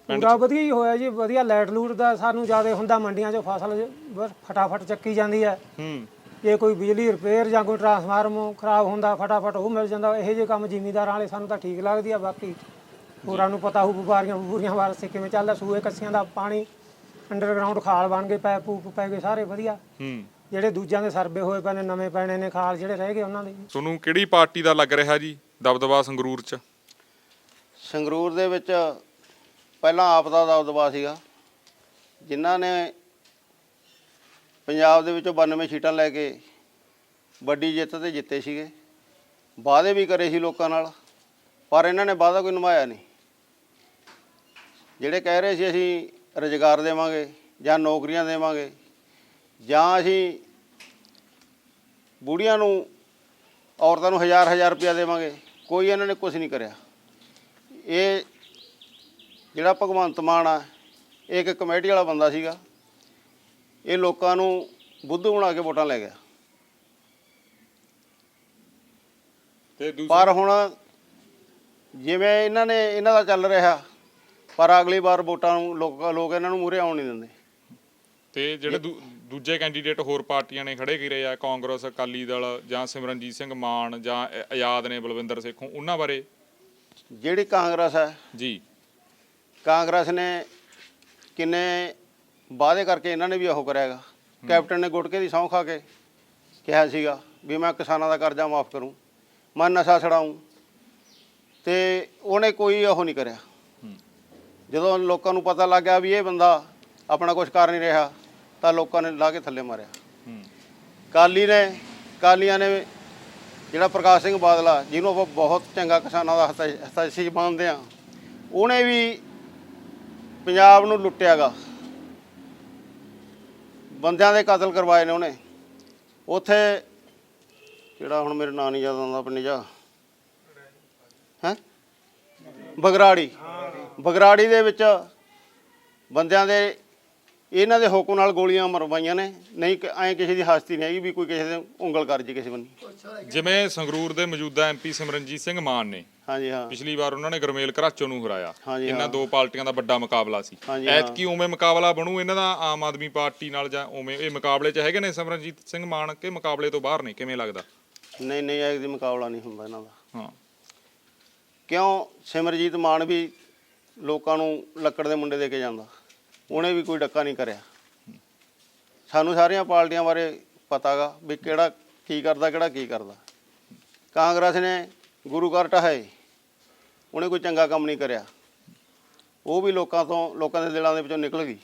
ਪੂਰਾ ਵਧੀਆ ਹੀ ਹੋਇਆ ਜੀ ਵਧੀਆ ਲਾਈਟ ਲੂਟ ਦਾ ਸਾਨੂੰ ਜ਼ਿਆਦਾ ਹੁੰਦਾ ਮੰਡੀਆਂ 'ਚੋਂ ਫਸਲ ਬਸ ਫਟਾਫਟ ਚੱਕੀ ਜਾਂਦੀ ਹੈ। ਹੂੰ। ਜੇ ਕੋਈ ਬਿਜਲੀ ਰਿਪੇਅਰ ਜਾਂ ਕੋਈ ਟਰਾਂਸਫਾਰਮ ਖਰਾਬ ਹੁੰਦਾ ਫਟਾਫਟ ਉਹ ਮਿਲ ਜਾਂਦਾ। ਇਹੋ ਜਿਹੇ ਕੰਮ ਜ਼ਿਮੀਂਦਾਰਾਂ ਵਾਲੇ ਸਾਨੂੰ ਤਾਂ ਠੀਕ ਲੱਗਦੀ ਆ ਬਾਕੀ ਹੋਰਾਂ ਨੂੰ ਪਤਾ ਹੋਊ ਵਪਾਰੀਆਂ ਵਪੂਰੀਆਂ ਵਾਸਤੇ ਕਿਵੇਂ ਚੱਲਦਾ ਸੂਏ ਕੱਸੀਆਂ ਦਾ ਪਾਣੀ ਅੰਡਰਗਰਾਉਂਡ ਖਾਲ ਬਣ ਗਏ ਪੈਪ ਪੂਪ ਪੈ ਗਏ ਸਾਰੇ ਵਧੀਆ। ਹੂੰ। ਜਿਹੜੇ ਦੂਜਿਆਂ ਦੇ ਸਰਵੇ ਹੋਏ ਪਏ ਨੇ ਨਵੇਂ ਪੈਣੇ ਨੇ ਖਾਲ ਜਿਹੜੇ ਰਹਿ ਗਏ ਉਹਨਾਂ ਦੇ। ਤੁਹਾਨੂੰ ਕਿਹੜੀ ਪਾਰਟੀ ਦਾ ਲੱਗ ਰਿਹਾ ਜੀ ਦਬਦਬਾ ਸੰਗਰੂਰ 'ਚ? ਸੰਗਰੂਰ ਦੇ ਵਿੱਚ ਪਹਿਲਾਂ ਆਪ ਦਾ ਦਬਦਬਾ ਸੀਗਾ। ਜਿਨ੍ਹਾਂ ਨੇ ਪੰਜਾਬ ਦੇ ਵਿੱਚੋਂ 92 ਸੀਟਾਂ ਲੈ ਕੇ ਵੱਡੀ ਜਿੱਤ ਤੇ ਜਿੱਤੇ ਸੀਗੇ। ਵਾਅਦੇ ਵੀ ਕਰੇ ਸੀ ਲੋਕਾਂ ਨਾਲ, ਪਰ ਇਹਨਾਂ ਨੇ ਵਾਅਦਾ ਕੋਈ ਨਿਭਾਇਆ ਨਹੀਂ। ਜਿਹੜੇ ਕਹਿ ਰਹੇ ਸੀ ਅਸੀਂ ਰੁਜ਼ਗਾਰ ਦੇਵਾਂਗੇ ਜਾਂ ਨੌਕਰੀਆਂ ਦੇਵਾਂਗੇ ਜਾਂ ਅਸੀਂ ਬੁੜੀਆਂ ਨੂੰ ਔਰਤਾਂ ਨੂੰ ਹਜ਼ਾਰ ਹਜ਼ਾਰ ਰੁਪਇਆ ਦੇਵਾਂਗੇ, ਕੋਈ ਇਹਨਾਂ ਨੇ ਕੁਝ ਨਹੀਂ ਕਰਿਆ। ਇਹ ਜਿਹੜਾ ਭਗਵੰਤ ਮਾਨ ਆ ਇਹ ਇੱਕ ਕਮੇਟੀ ਵਾਲਾ ਬੰਦਾ ਸੀਗਾ। ਇਹ ਲੋਕਾਂ ਨੂੰ ਬੁੱਧੂ ਬਣਾ ਕੇ ਵੋਟਾਂ ਲੈ ਗਿਆ। ਤੇ ਦੂਸਰੀ ਪਰ ਹੁਣ ਜਿਵੇਂ ਇਹਨਾਂ ਨੇ ਇਹਨਾਂ ਦਾ ਚੱਲ ਰਿਹਾ ਪਰ ਅਗਲੀ ਵਾਰ ਵੋਟਾਂ ਨੂੰ ਲੋਕ ਲੋਕ ਇਹਨਾਂ ਨੂੰ ਮੂਹਰੇ ਆਉਣ ਨਹੀਂ ਦਿੰਦੇ। ਤੇ ਜਿਹੜੇ ਦੂਜੇ ਕੈਂਡੀਡੇਟ ਹੋਰ ਪਾਰਟੀਆਂ ਨੇ ਖੜੇ ਕੀਰੇ ਆ ਕਾਂਗਰਸ ਅਕਾਲੀ ਦਲ ਜਾਂ ਸਿਮਰਨਜੀਤ ਸਿੰਘ ਮਾਨ ਜਾਂ ਆਜ਼ਾਦ ਨੇ ਬਲਵਿੰਦਰ ਸੇਖੋਂ ਉਹਨਾਂ ਬਾਰੇ? ਜਿਹੜੀ ਕਾਂਗਰਸ ਹੈ ਜੀ। ਕਾਂਗਰਸ ਨੇ ਕਿੰਨੇ ਵਾਅਦੇ ਕਰਕੇ ਇਹਨਾਂ ਨੇ ਵੀ ਉਹ ਕਰਿਆਗਾ ਕੈਪਟਨ ਨੇ ਗੁਟਕੇ ਦੀ ਸਹੁੰ ਖਾ ਕੇ ਕਿਹਾ ਸੀਗਾ ਵੀ ਮੈਂ ਕਿਸਾਨਾਂ ਦਾ ਕਰਜ਼ਾ ਮਾਫ ਕਰੂੰ ਮੈਂ ਨਸ਼ਾ ਛਡਾਊਂ ਤੇ ਉਹਨੇ ਕੋਈ ਉਹ ਨਹੀਂ ਕਰਿਆ। ਜਦੋਂ ਲੋਕਾਂ ਨੂੰ ਪਤਾ ਲੱਗ ਗਿਆ ਵੀ ਇਹ ਬੰਦਾ ਆਪਣਾ ਕੁਝ ਕਰ ਨਹੀਂ ਰਿਹਾ ਤਾਂ ਲੋਕਾਂ ਨੇ ਲਾ ਕੇ ਥੱਲੇ ਮਾਰਿਆ। ਕਾਲੀ ਨੇ ਕਾਲੀਆਂ ਨੇ ਜਿਹੜਾ ਪ੍ਰਕਾਸ਼ ਸਿੰਘ ਬਾਦਲਾ ਜਿਹਨੂੰ ਆਪਾਂ ਬਹੁਤ ਚੰਗਾ ਕਿਸਾਨਾਂ ਦਾ ਹਤਾਸ਼ੀ ਮੰਨਦੇ ਆ ਉਹਨੇ ਵੀ ਪੰਜਾਬ ਨੂੰ ਲੁੱਟਿਆਗਾ। ਬੰਦਿਆਂ ਦੇ ਕਤਲ ਕਰਵਾਏ ਨੇ ਉਹਨੇ। ਉੱਥੇ ਕਿਹੜਾ ਹੁਣ ਮੇਰੇ ਨਾਂ ਨਹੀਂ ਯਾਦ ਆਉਂਦਾ ਪਿੰਡ ਜਾ ਹੈ? ਬਗਰਾੜੀ। ਬਗਰਾੜੀ ਦੇ ਵਿੱਚ ਬੰਦਿਆਂ ਦੇ ਇਹਨਾਂ ਦੇ ਹੁਕਮ ਨਾਲ ਗੋਲੀਆਂ ਮਰਵਾਈਆਂ ਨੇ। ਨਹੀਂ ਐ ਕਿਸੇ ਦੀ ਹਸਤੀ ਨਹੀਂ ਹੈਗੀ ਵੀ ਕੋਈ ਕਿਸੇ ਦੇ ਉਂਗਲ ਕਰ ਜੇ ਕਿਸੇ ਬੰਨੀ। ਜਿਵੇਂ ਸੰਗਰੂਰ ਦੇ ਮੌਜੂਦਾ ਐਮਪੀ ਸਿਮਰਨਜੀਤ ਸਿੰਘ ਮਾਨ ਨੇ। ਹਾਂਜੀ ਹਾਂ। ਪਿਛਲੀ ਵਾਰ ਉਹਨਾਂ ਨੇ ਗਰਮੇਲ ਘਰਾਚੋ ਨੂੰ ਹਰਾਇਆ। ਹਾਂਜੀ, ਇਹਨਾਂ ਹਾਂ। ਦੋ ਪਾਰਟੀਆਂ ਦਾ ਵੱਡਾ ਮੁਕਾਬਲਾ ਸੀ। ਹਾਂਜੀ, ਹਾਂ। ਐਤਕੀ ਉਵੇਂ ਮੁਕਾਬਲਾ ਬਣੂ ਇਹਨਾਂ ਦਾ ਆਮ ਆਦਮੀ ਪਾਰਟੀ ਨਾਲ ਜਾਂ ਉਵੇਂ ਇਹ ਮੁਕਾਬਲੇ 'ਚ ਹੈਗੇ ਨੇ ਸਿਮਰਨਜੀਤ ਸਿੰਘ ਮਾਨ ਕੇ ਮੁਕਾਬਲੇ ਤੋਂ ਬਾਹਰ ਨੇ? ਕਿਵੇਂ ਲੱਗਦਾ? ਨਹੀਂ ਨਹੀਂ ਇਹ ਦੀ ਮੁਕਾਬਲਾ ਨਹੀਂ ਹੁੰਦਾ ਇਹਨਾਂ ਦਾ। ਹਾਂ। ਕਿਉਂ? ਸਿਮਰਜੀਤ ਮਾਨ ਵੀ ਲੋਕਾਂ ਨੂੰ ਲੱਕੜ ਦੇ ਮੁੰਡੇ ਦੇ ਕੇ ਜਾਂਦਾ। ਉਹਨੇ ਵੀ ਕੋਈ ਡੱਕਾ ਨਹੀਂ ਕਰਿਆ। ਸਾਨੂੰ ਸਾਰੀਆਂ ਪਾਰਟੀਆਂ ਬਾਰੇ ਪਤਾਗਾ ਵੀ ਕਿਹੜਾ ਕੀ ਕਰਦਾ ਕਿਹੜਾ ਕੀ ਕਰਦਾ। ਕਾਂਗਰਸ ਨੇ ਗੁਰੂ ਘਰ ਢਾਹੇ ਉਹਨੇ ਕੋਈ ਚੰਗਾ ਕੰਮ ਨਹੀਂ ਕਰਿਆ। ਉਹ ਵੀ ਲੋਕਾਂ ਤੋਂ ਲੋਕਾਂ ਦੇ ਦਿਲਾਂ ਦੇ ਵਿੱਚੋਂ ਨਿਕਲ ਗਈ।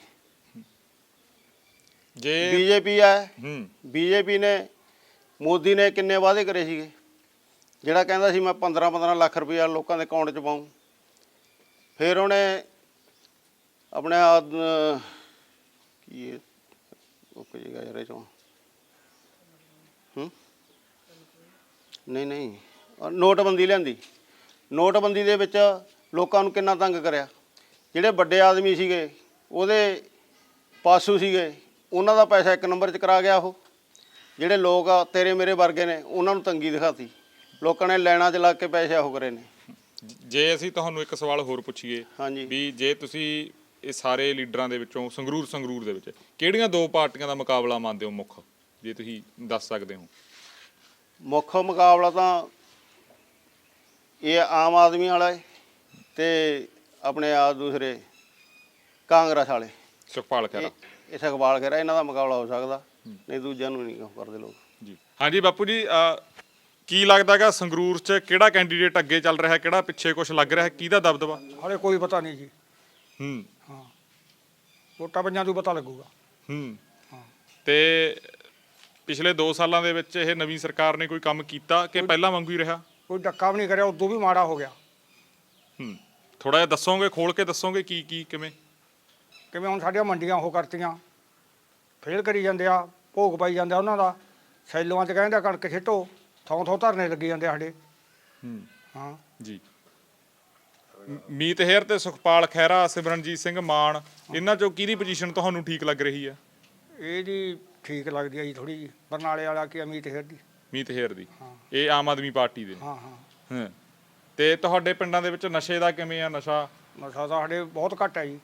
ਜੇ ਬੀਜੇਪੀ ਹੈ ਬੀਜੇਪੀ ਨੇ ਮੋਦੀ ਨੇ ਕਿੰਨੇ ਵਾਅਦੇ ਕਰੇ ਸੀਗੇ। ਜਿਹੜਾ ਕਹਿੰਦਾ ਸੀ ਮੈਂ 15 15 ਲੱਖ ਰੁਪਇਆ ਲੋਕਾਂ ਦੇ ਅਕਾਊਂਟ 'ਚ ਪਾਉਂ ਫਿਰ ਉਹਨੇ ਆਪਣੇ ਆ ਕੀ ਇਹ? ਉਹ ਜੇਗਾ ਯਾਰ ਇਹ ਚੋਂ ਹੂੰ? ਨਹੀਂ ਨਹੀਂ। ਨੋਟਬੰਦੀ ਲਿਆਂਦੀ। ਨੋਟਬੰਦੀ ਦੇ ਵਿੱਚ ਲੋਕਾਂ ਨੂੰ ਕਿੰਨਾ ਤੰਗ ਕਰਿਆ? ਜਿਹੜੇ ਵੱਡੇ ਆਦਮੀ ਸੀਗੇ ਉਹਦੇ ਪਾਸੂ ਸੀਗੇ ਉਹਨਾਂ ਦਾ ਪੈਸਾ ਇੱਕ ਨੰਬਰ 'ਚ ਕਰਾ ਗਿਆ ਉਹ। ਜਿਹੜੇ ਲੋਕ ਆ ਤੇਰੇ ਮੇਰੇ ਵਰਗੇ ਨੇ ਉਹਨਾਂ ਨੂੰ ਤੰਗੀ ਦਿਖਾਤੀ। ਲੋਕਾਂ ਨੇ ਲੈਣਾ 'ਚ ਲੱਗ ਕੇ ਪੈਸੇ ਉਹ ਕਰੇ ਨੇ। ਜੇ ਅਸੀਂ ਤੁਹਾਨੂੰ ਇੱਕ ਸਵਾਲ ਹੋਰ ਪੁੱਛੀਏ ਹਾਂਜੀ। ਵੀ ਜੇ ਤੁਸੀਂ ਇਹ ਸਾਰੇ ਲੀਡਰਾਂ ਦੇ ਵਿੱਚੋਂ ਸੰਗਰੂਰ ਸੰਗਰੂਰ ਦੇ ਵਿੱਚ। ਕਿਹੜੀਆਂ ਦੋ ਪਾਰਟੀਆਂ ਦਾ ਮੁਕਾਬਲਾ ਮੰਨਦੇ ਹੋ ਮੁੱਖ ਜੇ ਤੁਸੀਂ ਦੱਸ ਸਕਦੇ ਹੋ? ਮੁੱਖ ਮੁਕਾਬਲਾ ਤਾਂ ਇਹ ਆਮ ਆਦਮੀ ਵਾਲਾ ਹੈ ਤੇ ਆਪਣੇ ਆ ਦੂਸਰੇ ਕਾਂਗਰਸ ਵਾਲੇ। ਸੁਖਪਾਲ ਖਹਿਰਾ। ਇਹ ਸੁਖਪਾਲ ਖਹਿਰਾ ਇਹਨਾਂ ਦਾ ਮੁਕਾਬਲਾ ਹੋ ਸਕਦਾ ਨਹੀਂ ਦੂਜਿਆਂ ਨੂੰ ਨਹੀਂ ਕਰਦੇ ਲੋਕ। ਜੀ। ਹਾਂਜੀ ਬਾਪੂ ਜੀ ਕੀ ਲੱਗਦਾਗਾ ਸੰਗਰੂਰ 'ਚ ਕਿਹੜਾ ਕੈਂਡੀਡੇਟ ਅੱਗੇ ਚੱਲ ਰਿਹਾ ਕਿਹੜਾ ਪਿੱਛੇ ਕੁਝ ਲੱਗ ਰਿਹਾ ਕਿਹਦਾ ਦਬਦਬਾ? ਹਾਲੇ ਕੋਈ ਪਤਾ ਨਹੀਂ ਜੀ। ਹੂੰ। ਵੋਟਾਂ ਪੰਜਾਂ ਤੋਂ ਪਤਾ ਲੱਗੂਗਾ। ਹੂੰ। ਤੇ ਪਿਛਲੇ 2 ਸਾਲਾਂ ਦੇ ਵਿੱਚ ਇਹ ਨਵੀਂ ਸਰਕਾਰ ਨੇ ਕੋਈ ਕੰਮ ਕੀਤਾ ਕਿ ਪਹਿਲਾਂ ਵਾਂਗੂ ਹੀ ਰਿਹਾ? ਕੋਈ ਡੱਕਾ ਵੀ ਨਹੀਂ ਕਰਿਆ ਉਦੋਂ ਵੀ ਮਾੜਾ ਹੋ ਗਿਆ। ਹੂੰ। ਥੋੜਾ ਜਿਹਾ ਦੱਸੋਗੇ ਖੋਲ ਕੇ ਦੱਸੋਗੇ ਕੀ ਕੀ ਕਿਵੇਂ? ਕਿਵੇਂ ਹੁਣ ਸਾਡੀਆਂ ਮੰਡੀਆਂ ਉਹ ਕਰਤੀਆਂ। ਫੇਲ ਕਰੀ ਜਾਂਦੇ ਆ ਭੋਗ ਪਾਈ ਜਾਂਦੇ ਆ ਉਹਨਾਂ ਦਾ। ਸੈਲੋਆਂ 'ਚ ਕਹਿੰਦੇ ਕਣਕ ਛਿੱਟੋ ਥੋਂ ਥੋਂ ਧਰਨੇ ਲੱਗੀ ਜਾਂਦੇ ਸਾਡੇ। ਹੂੰ। ਹਾਂ। ਜੀ। ਮੀਤ ਹੇਰ ਤੇ ਸੁਖਪਾਲ ਖਹਿਰਾ ਸਿਮਰਨਜੀਤ ਸਿੰਘ ਮਾਨ ਇਹਨਾਂ ਚੋਂ ਕਿਹਦੀ ਪੋਜੀਸ਼ਨ ਤੁਹਾਨੂੰ ਠੀਕ ਲੱਗ ਰਹੀ ਹੈ? ਇਹ ਜੀ ਠੀਕ ਲੱਗਦੀ ਆ ਜੀ ਥੋੜੀ ਜੀ ਬਰਨਾਲੇ ਵਾਲਾ ਕੀ ਅਮੀਤ ਹੇਰ ਦੀ? ਮੀਤ ਹੇਰ ਦੀ। ਇਹ ਆਮ ਆਦਮੀ ਪਾਰਟੀ ਦੇ ਹਾਂ ਹਾਂ। ਹਾਂ। ਤੇ ਤੁਹਾਡੇ ਪਿੰਡਾਂ ਦੇ ਵਿੱਚ ਨਸ਼ੇ ਦਾ ਕਿਵੇਂ ਆ? ਨਸ਼ਾ? ਨਸ਼ਾ ਤਾਂ ਸਾਡੇ ਬਹੁਤ ਘੱਟ ਹੈ ਜੀ।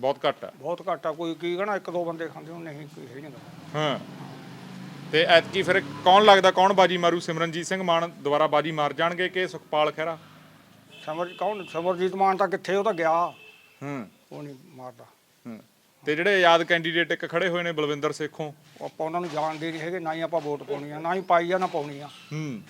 ਬਹੁਤ ਘੱਟ ਆ। ਬਹੁਤ ਘੱਟ ਆ। ਕੋਈ ਕੀ ਕਹਣਾ ਇੱਕ ਦੋ ਬੰਦੇ ਖਾਂਦੇ ਹੋ ਨਹੀਂ ਕੋਈ ਹੈ ਨਹੀਂ। ਹਾਂ। ਤੇ ਐਤਕੀ ਫਿਰ ਕੌਣ ਲੱਗਦਾ? ਕੌਣ ਬਾਜੀ ਮਾਰੂ? ਸਿਮਰਨਜੀਤ ਸਿੰਘ ਮਾਨ ਦੁਬਾਰਾ ਬਾਜੀ ਮਾਰ ਜਾਣਗੇ ਕਿ ਸੁਖਪਾਲ ਖਹਿਰਾ? ਸਮਰ ਕੌਣ? ਸਮਰਜੀਤ ਮਾਨ ਤਾਂ ਕਿੱਥੇ ਉਹ ਤਾਂ ਗਿਆ। ਹੂੰ। ਉਹ ਨਹੀਂ ਮਾਰਦਾ। ਹੂੰ। ਤੇ ਜਿਹੜੇ ਆਜ਼ਾਦ ਕੈਂਡੀਡੇਟ ਇੱਕ ਖੜੇ ਹੋਏ ਨੇ ਬਲਵਿੰਦਰ ਸੇਖੋਂ। ਆਪਾਂ ਉਹਨਾਂ ਨੂੰ ਜਾਣਦੇ ਨਹੀਂ ਹੈਗੇ ਨਾ ਹੀ ਆਪਾਂ ਵੋਟ ਪਾਉਣੀ ਆ ਨਾ ਹੀ ਪਾਈ ਆ ਨਾ ਪਾਉਣੀ ਆ। ਹੂੰ।